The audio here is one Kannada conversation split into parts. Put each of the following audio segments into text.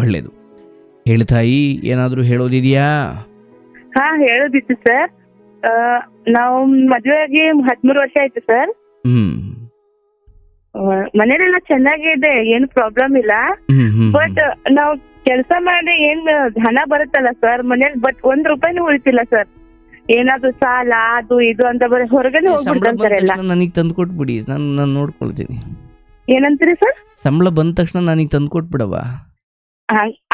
ಒಳ್ಳೇದು. ಹೇಳು ತಾಯಿ ಏನಾದರೂ ಹೇಳೋದಿದೆಯಾ? ಹಾ ಹೇಳೋದಿತ್ತು ಸರ್. ನಾವು ಮದುವೆ ಆಗಿ ಹದಿಮೂರು ವರ್ಷ ಆಯ್ತು ಸರ್. ಹ್ಮ್. ಮನೇಲೆಲ್ಲ ಚೆನ್ನಾಗೇ ಇದೆ ಏನು ಪ್ರಾಬ್ಲಮ್ ಇಲ್ಲ. ಹ್ಮ್ ಹ್ಮ್ ಬಟ್ ನಾವು ಕೆಲಸ ಮಾಡಿ ಏನ್ ಹಣ ಬರುತ್ತಲ್ಲ ಸರ್ ಮನೇಲಿ ಬಟ್ ಒಂದ್ ರೂಪಾಯಿನೂ ಉಳಿತಿಲ್ಲ ಸರ್. ಏನಾದ್ರೂ ಸಾಲ ಅದು ಇದು ಅಂತ ಬರೀ ಹೊರಗಡೆ ಹೋಗ್ಬಿಡ್ತಾರೆ ಎಲ್ಲ. ನನಗೆ ತಂದು ಕೊಟ್ಬಿಡಿ ನಾನು ನಾನು ನೋಡ್ಕೊಳ್ತೀನಿ. ಏನಂತೀರಿ ಸರ್? ಸಂಬಳ ಬಂದ ತಕ್ಷಣ ನನಗೆ ತಂದು ಕೊಟ್ಬಿಡವ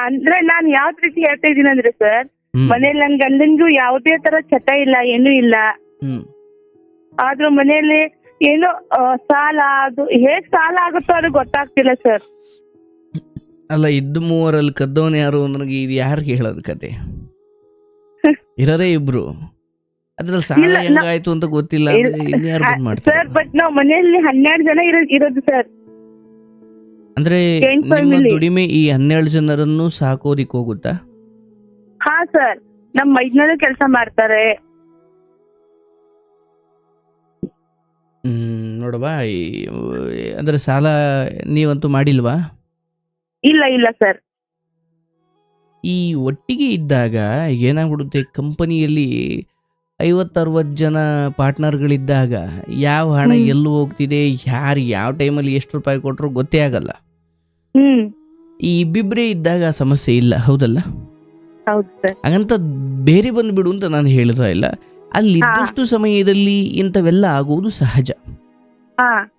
ಅಂದ್ರೆ ನಾನ್ ಯಾವ್ದ್ ರೀತಿ ಹೇಳ್ತಾ ಇದೀನಿ ಅಂದ್ರೆ ಸರ್ ಮನೇಲಿ ನನ್ ಗಂಡನ್ಗೂ ಯಾವುದೇ ತರ ಚಟ ಇಲ್ಲ ಏನು ಇಲ್ಲ. ಆದ್ರೂ ಮನೆಯಲ್ಲಿ ಏನು ಸಾಲ ಅದು ಹೇಗ್ ಸಾಲ ಆಗುತ್ತೋ ಅದು ಗೊತ್ತಾಗ್ತಿಲ್ಲ ಸರ್ ಅಲ್ಲ ಇದ್ದು ಮೂವರಲ್ಲಿ ಕದ್ದವನು ಯಾರು ನನಗೆ ಇದು ಯಾರಿಗೆ ಹೇಳೋದು ಕತೆ? ಇರೋದೇ ಇಬ್ರು. ಅದ್ರಲ್ಲಿ ಸಾಲ ಹೆಂಗಾಯ್ತು ಅಂತ ಗೊತ್ತಿಲ್ಲ ಸರ್ ಬಟ್ ನಾವ್ ಮನೆಯಲ್ಲಿ ಹನ್ನೆರಡು ಜನ ಇರೋ ಇರೋದು ಸರ್ ಅಂದ್ರೆ ನಿಮ್ಮ. ದುಡಿಮೆ ಈ ಹನ್ನೆರಡು ಜನರನ್ನು ಸಾಕೋದಿಕ್ ಹೋಗುತ್ತಾ? ಹಾ ಸರ್ ನಮ್ ಮೈದ್ನಲ್ಲೂ ಕೆಲಸ ಮಾಡ್ತಾರೆ. ಹ್ಮ್ ನೋಡವಾ ಅಂದ್ರೆ ಸಾಲ ನೀವಂತೂ ಮಾಡಿಲ್ವಾ? ಇಲ್ಲ ಇಲ್ಲ ಸರ್. ಈ ಒಟ್ಟಿಗೆ ಇದ್ದಾಗ ಏನಾಗ್ಬಿಡುತ್ತೆ ಕಂಪನಿಯಲ್ಲಿ ಐವತ್ತರವತ್ತು ಜನ ಪಾರ್ಟ್ನರ್ಗಳಿದ್ದಾಗ ಯಾವ ಹಣ ಹ್ಮ್. ಎಲ್ಲಿ ಹೋಗ್ತಿದೆ ಯಾರು ಯಾವ ಟೈಮಲ್ಲಿ ಎಷ್ಟು ರೂಪಾಯಿ ಕೊಟ್ಟರು ಗೊತ್ತೇ ಆಗಲ್ಲ. ಈ ಇಬ್ಬಿಬ್ಬರೇ ಇದ್ದಾಗ ಸಮಸ್ಯೆ ಇಲ್ಲ ಹೌದಲ್ಲ? ಹಾಗಂತ ಬೇರೆ ಬಂದ್ಬಿಡು ಅಂತ ನಾನು ಹೇಳ್ತಾ ಇಲ್ಲ. ಅಲ್ಲಿ ಇದ್ದಷ್ಟು ಸಮಯದಲ್ಲಿ ಇಂಥವೆಲ್ಲ ಆಗುವುದು ಸಹಜ.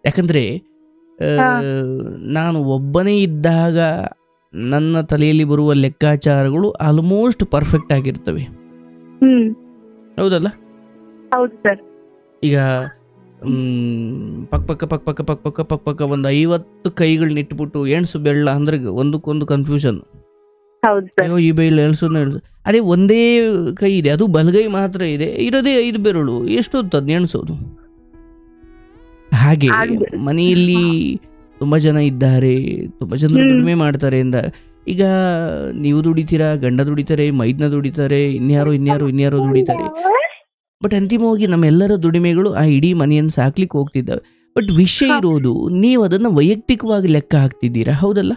ಯಾಕಂದ್ರೆ ನಾನು ಒಬ್ಬನೇ ಇದ್ದಾಗ ನನ್ನ ತಲೆಯಲ್ಲಿ ಬರುವ ಲೆಕ್ಕಾಚಾರಗಳು ಆಲ್ಮೋಸ್ಟ್ ಪರ್ಫೆಕ್ಟ್ ಆಗಿರ್ತವೆ. ಹ್ಮ್. ಹೌದಲ್ಲ? ಈಗ ಪಕ್ಕ ಪಕ್ಕ ಪಕ್ ಪಕ್ಕ ಪಕ್ ಪಕ್ಕ ಪಕ್ ಪಕ್ಕ ಒಂದು ಐವತ್ತು ಕೈಗಳನ್ನ ಇಟ್ಬಿಟ್ಟು ಎಣ್ಸು ಬೆಳ್ಳ ಅಂದ್ರೆ ಒಂದಕ್ಕೊಂದು ಕನ್ಫ್ಯೂಷನ್ ಅಯ್ಯೋ ಈ ಬೈಲ್ ಎಣಸು ಎಳ್ಸು ಅದೇ ಒಂದೇ ಕೈ ಇದೆ ಅದು ಬಲಗೈ ಮಾತ್ರ ಇದೆ ಇರೋದೇ ಐದು ಬೆರಳು ಎಷ್ಟೊತ್ತು ಅದನ್ನ ಎಣ್ಸೋದು ಹಾಗೆ ಮನೆಯಲ್ಲಿ ತುಂಬಾ ಜನ ಇದ್ದಾರೆ ತುಂಬಾ ಜನ. ದುಡಿಮೆ ಮಾಡ್ತಾರೆ ಎಂದ ಈಗ ನೀವು ದುಡಿತೀರಾ ಗಂಡ ದುಡಿತಾರೆ ಮೈದ್ನ ದುಡಿತಾರೆ ಇನ್ಯಾರೋ ಇನ್ಯಾರೋ ಇನ್ಯಾರೋ ದುಡಿತಾರೆ. ಬಟ್ ಅಂತಿಮವಾಗಿ ನಮ್ಮೆಲ್ಲರ ದುಡಿಮೆಗಳು ಆ ಇಡೀ ಮನೆಯನ್ನು ಸಾಕ್ಲಿಕ್ಕೆ ಹೋಗ್ತಿದ್ದಾವೆ. ಬಟ್ ವಿಷಯ ಇರೋದು ನೀವು ಅದನ್ನ ವೈಯಕ್ತಿಕವಾಗಿ ಲೆಕ್ಕ ಹಾಕ್ತಿದ್ದೀರಾ? ಹೌದಲ್ಲ?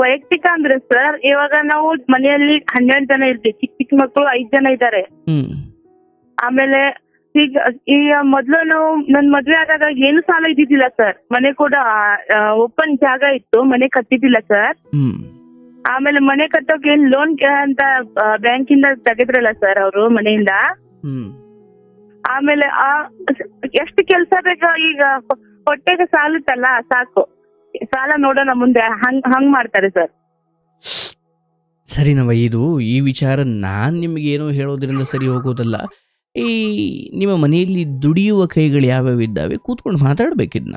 ವೈಯಕ್ತಿಕ ಅಂದ್ರೆ ಸರ್ ಇವಾಗ ನಾವು ಮನೆಯಲ್ಲಿ ಹನ್ನೆರಡು ಜನ ಇರ್ತೀವಿ. ಚಿಕ್ಕ ಚಿಕ್ಕ ಮಕ್ಕಳು ಐದ್ ಜನ ಇದ್ದಾರೆ. ಆಮೇಲೆ ಈಗ ಈಗ ಮೊದ್ಲು ನಾವು ನನ್ ಮದ್ವೆ ಆದಾಗ ಏನು ಸಾಲ ಇದ್ದಿದ್ದಿಲ್ಲ ಸರ್ ಮನೆ ಕೂಡ ಓಪನ್ ಜಾಗ ಇತ್ತು. ಮನೆ ಕಟ್ಟಿದ್ದಿಲ್ಲ ಸರ್ ಆಮೇಲೆ ಮನೆ ಕಟ್ಟೋಕೆ ಏನ್ ಲೋನ್ ಅಂತ ಬ್ಯಾಂಕಿಂದ ತೆಗೆದ್ರಲ್ಲ ಸರ್ ಅವರು ಮನೆಯಿಂದ. ಆಮೇಲೆ ಆ ಎಷ್ಟು ಕೆಲ್ಸ ಬೇಕ ಈಗ ಹೊಟ್ಟೆಗೆ ಸಾಲುತ್ತಲ್ಲ ಸಾಕು. ಸಾಲ ನೋಡೋಣ ಮುಂದೆ ಹಂಗ್ ಹಂಗ್ ಮಾಡ್ತಾರೆ ಸರ್. ಸರಿ ನವ ಇದು ಈ ವಿಚಾರ ನಾನು ನಿಮಗೆ ಏನೋ ಹೇಳೋದ್ರಿಂದ ಸರಿ ಹೋಗೋದಲ್ಲ. ಈ ನಿಮ್ಮ ಮನೆಯಲ್ಲಿ ದುಡಿಯುವ ಕೈಗಳು ಯಾವ್ಯಾವ ಇದ್ದಾವೆ? ಕೂತ್ಕೊಂಡು ಮಾತಾಡ್ಬೇಕಿದ್ನ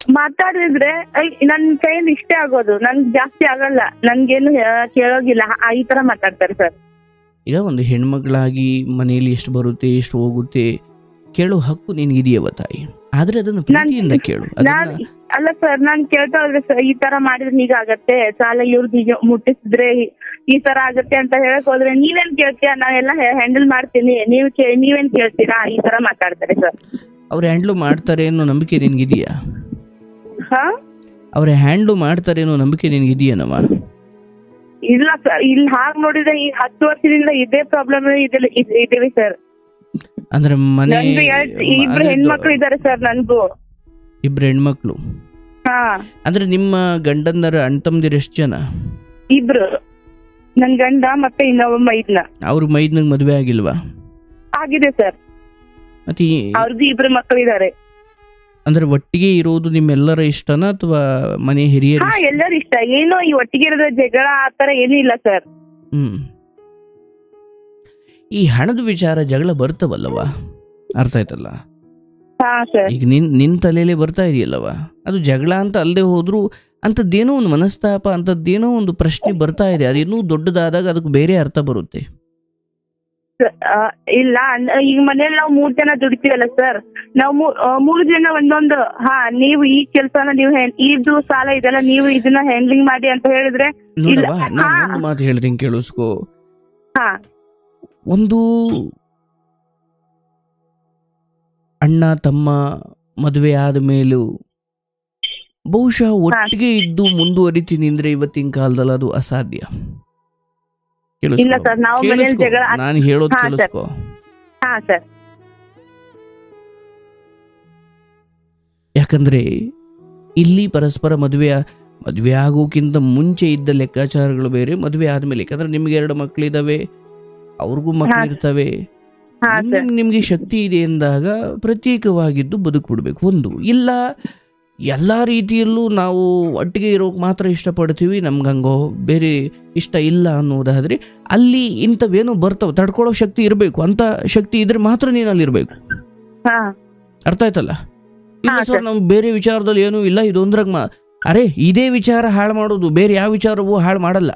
ಮಾತಾಡಿದ್ರೆ ನನ್ನ ನನ್ ಕೈಯಲ್ಲಿ ಇಷ್ಟೇ ಆಗೋದು. ನನ್ಗೆ ಜಾಸ್ತಿ ಆಗಲ್ಲ. ನನ್ಗೇನು ಕೇಳೋಗಿಲ್ಲ. ಈ ತರ ಮಾತಾಡ್ತಾರೆ ಸರ್. ಈಗ ಒಂದು ಹೆಣ್ಮಗಳಾಗಿ ಮನೆಯಲ್ಲಿ ಎಷ್ಟು ಬರುತ್ತೆ ಎಷ್ಟು ಹೋಗುತ್ತೆ ಕೇಳೋ ಹಕ್ಕು ನಿನಗಿದೆಯವ ತಾಯಿ. ಆದ್ರೆ ಅದನ್ನು ಪ್ರೀತಿಯಿಂದ ಕೇಳು. ಅದನ್ನ ಅಲ್ಲ ಸರ್ ನಾನ್ ಕೇಳ್ತಾ ಹೋದ್ರೆ ಸರ್ ಈ ತರ ಮಾಡಿದ್ರೆ ಹೀಗಾಗತ್ತೆ ಸಾಲ ಇವ್ರದ್ದು ಹೀಗೆ ಮುಟ್ಟಿಸಿದ್ರೆ ಈ- ತರ ಆಗತ್ತೆ ಅಂತ ಹೇಳಕ್ ಹೋದ್ರೆ ನೀವೇನ್ ಕೇಳ್ತೀಯ? ನಾವೆಲ್ಲ ಹ್ಯಾಂಡಲ್ ಮಾಡ್ತೀನಿ. ನೀವ್ ನೀವೇನ್ ಕೇಳ್ತೀರಾ? ಈ ತರ ಮಾತಾಡ್ತಾರೆ ಸರ್. ಅವ್ರು ಹ್ಯಾಂಡ್ಲು ಮಾಡ್ತಾರೆ ಅನ್ನೋ ನಂಬಿಕೆ ನಿನ್ಗಿದೆಯಾ? ಹಾ? ಅವ್ರ ಹ್ಯಾಂಡ್ಲು ಮಾಡ್ತಾರೆ ಅನ್ನೋ ನಂಬಿಕೆ ನಿನಗಿದೆಯೇನವ ಇಲ್ಲ ಸರ್ ಇಲ್ಲಿ ಹಾಗ್ ನೋಡಿದ್ರೆ ಈ ಹತ್ತು ವರ್ಷದಿಂದ ಇದೇ ಪ್ರಾಬ್ಲಮ್ ಇದೀವಿ ಸರ್ ಅಂದ್ರೆ ಮನೆ ಎರಡ್ ಇಬ್ರು ಅಂದ್ರೆ ಹೆಣ್ಮಕ್ಳು ಇದಾರೆ ಸರ್ ನನ್ಗೂ ಇಬ್ರು ಹೆಣ್ಮಕ್ಳು? ಹಾ. ಅಂದ್ರೆ ನಿಮ್ಮ ಗಂಡಂದರ ಅಣ್ಣ ತಮ್ಮದಿರು ಎಷ್ಟು ಜನ? ಇಬ್ರು. ನನ್ ಗಂಡ ಮತ್ತೆ ಇನ್ನೊಬ್ಬ ಮೈದ್ನ. ಅವ್ರ ಮೈದ್ನಗ್ ಮದುವೆ ಆಗಿಲ್ವಾ? ಆಗಿದೆ ಸರ್ ಮತ್ತೆ ಈ- ಅವ್ರದ್ದು ಇಬ್ರು ಮಕ್ಕಳಿದ್ದಾರೆ ಅಂದ್ರೆ ಒಟ್ಟಿಗೆ ಇರೋದು ನಿಮ್ಮೆಲ್ಲರ ಇಷ್ಟನಾ ಅಥವಾ ಮನೆ ಹಿರಿಯರು ಹಾ ಎಲ್ಲರೂ ಇಷ್ಟ. ಏನೋ ಈ ಒಟ್ಟಿಗೆ ಇರೋದ್ರ ಜಗಳ ಆತರ ಏನೂ ಇಲ್ಲ ಸರ್. ಹ್ಮ್. ಈ ಹಣದ ವಿಚಾರ ಜಗಳ ಬರ್ತವಲ್ಲವ ಅರ್ಥ ಆಯ್ತಲ್ಲ? ಹಾ ಸರ್. ಈಗ ನಿನ್ ನಿನ್ ತಲೆಯಲ್ಲೇ ಬರ್ತಾ ಇದೆಯಲ್ಲವ ಅದು ಜಗಳ ಅಂತ ಅಲ್ಲದೆ ಹೋದ್ರು ಅಂಥದ್ದೇನೋ ಒಂದು ಮನಸ್ತಾಪ ಅಂತದ್ದೇನೋ ಒಂದು ಪ್ರಶ್ನೆ ಬರ್ತಾ ಇದೆ. ಅದೇನೂ ದೊಡ್ಡದಾದಾಗ ಅದಕ್ಕೆ ಬೇರೆ ಅರ್ಥ ಬರುತ್ತೆ. ಇಲ್ಲ ಈಗ ಮನೇಲಿ ನಾವು ಮೂರ್ ಜನ ದುಡಿತೀವಲ್ಲ ಸರ್ ನಾವು ಮೂರ್ ಜನ ಒಂದೊಂದು ಹಾ ನೀವು ಈ ಕೆಲ್ಸನ ನೀವು ಈ ಇದು ಸಾಲ ಇದೆಲ್ಲ ನೀವು ಇದನ್ನ ಹ್ಯಾಂಡ್ಲಿಂಗ್ ಮಾಡಿ ಅಂತ ಹೇಳಿದ್ರೆ ಮಾತು ಹೇಳ್ತೀನಿ ಕೇಳಿಸ್ಕೋ. ಹಾ. ಒಂದು ಅಣ್ಣ ತಮ್ಮ ಮದುವೆ ಆದ ಮೇಲೂ ಬಹುಶಃ ಒಟ್ಟಿಗೆ ಇದ್ದು ಮುಂದುವರಿತೀನಿ ಅಂದ್ರೆ ಇವತ್ತಿನ ಕಾಲದಲ್ಲಿ ಅದು ಅಸಾಧ್ಯ. ಇಲ್ಲ ಸರ್ ನಾವು ಮನೇಲಿ ಜಗಳ ನಾನು ಹೇಳೋದು. ಕೇಳಿಸ್ಕೊ. ಹಾ ಸರ್. ಯಾಕಂದ್ರೆ ಇಲ್ಲಿ ಪರಸ್ಪರ ಮದುವೆಯ ಮದುವೆ ಆಗೋಕ್ಕಿಂತ ಮುಂಚೆ ಇದ್ದ ಲೆಕ್ಕಾಚಾರಗಳು ಬೇರೆ ಮದುವೆ ಆದ್ಮೇಲೆ. ಯಾಕಂದ್ರೆ ನಿಮ್ಗೆ ಎರಡು ಮಕ್ಕಳಿದಾವೆ ಅವ್ರಿಗೂ ಮಕ್ಕಳು ಇರ್ತವೆ. ನಿಮ್ಗೆ ಶಕ್ತಿ ಇದೆ ಎಂದಾಗ ಪ್ರತ್ಯೇಕವಾಗಿದ್ದು ಬದುಕ್ಬಿಡ್ಬೇಕು ಒಂದು. ಇಲ್ಲ ಎಲ್ಲ ರೀತಿಯಲ್ಲೂ ನಾವು ಒಟ್ಟಿಗೆ ಇರೋಕೆ ಮಾತ್ರ ಇಷ್ಟಪಡ್ತೀವಿ. ನಮ್ಗೆ ಹಂಗೋ ಬೇರೆ ಇಷ್ಟ ಇಲ್ಲ ಅನ್ನೋದಾದ್ರೆ ಅಲ್ಲಿ ಇಂಥವೇನೋ ಬರ್ತಾವೆ. ತಡ್ಕೊಳ್ಳೋ ಶಕ್ತಿ ಇರಬೇಕು. ಅಂತ ಶಕ್ತಿ ಇದ್ರೆ ಮಾತ್ರ ನೀನು ಅಲ್ಲಿರಬೇಕು ಅರ್ಥ ಆಯ್ತಲ್ಲ? ಇಲ್ಲ ಸರ್. ನಮ್ ಬೇರೆ ವಿಚಾರದಲ್ಲಿ ಏನೂ ಇಲ್ಲ. ಇದೊಂದ್ರಾಗ ಮಾ ಅರೆ ಇದೇ ವಿಚಾರ ಹಾಳು ಮಾಡೋದು ಬೇರೆ ಯಾವ ವಿಚಾರವೂ ಹಾಳು ಮಾಡಲ್ಲ.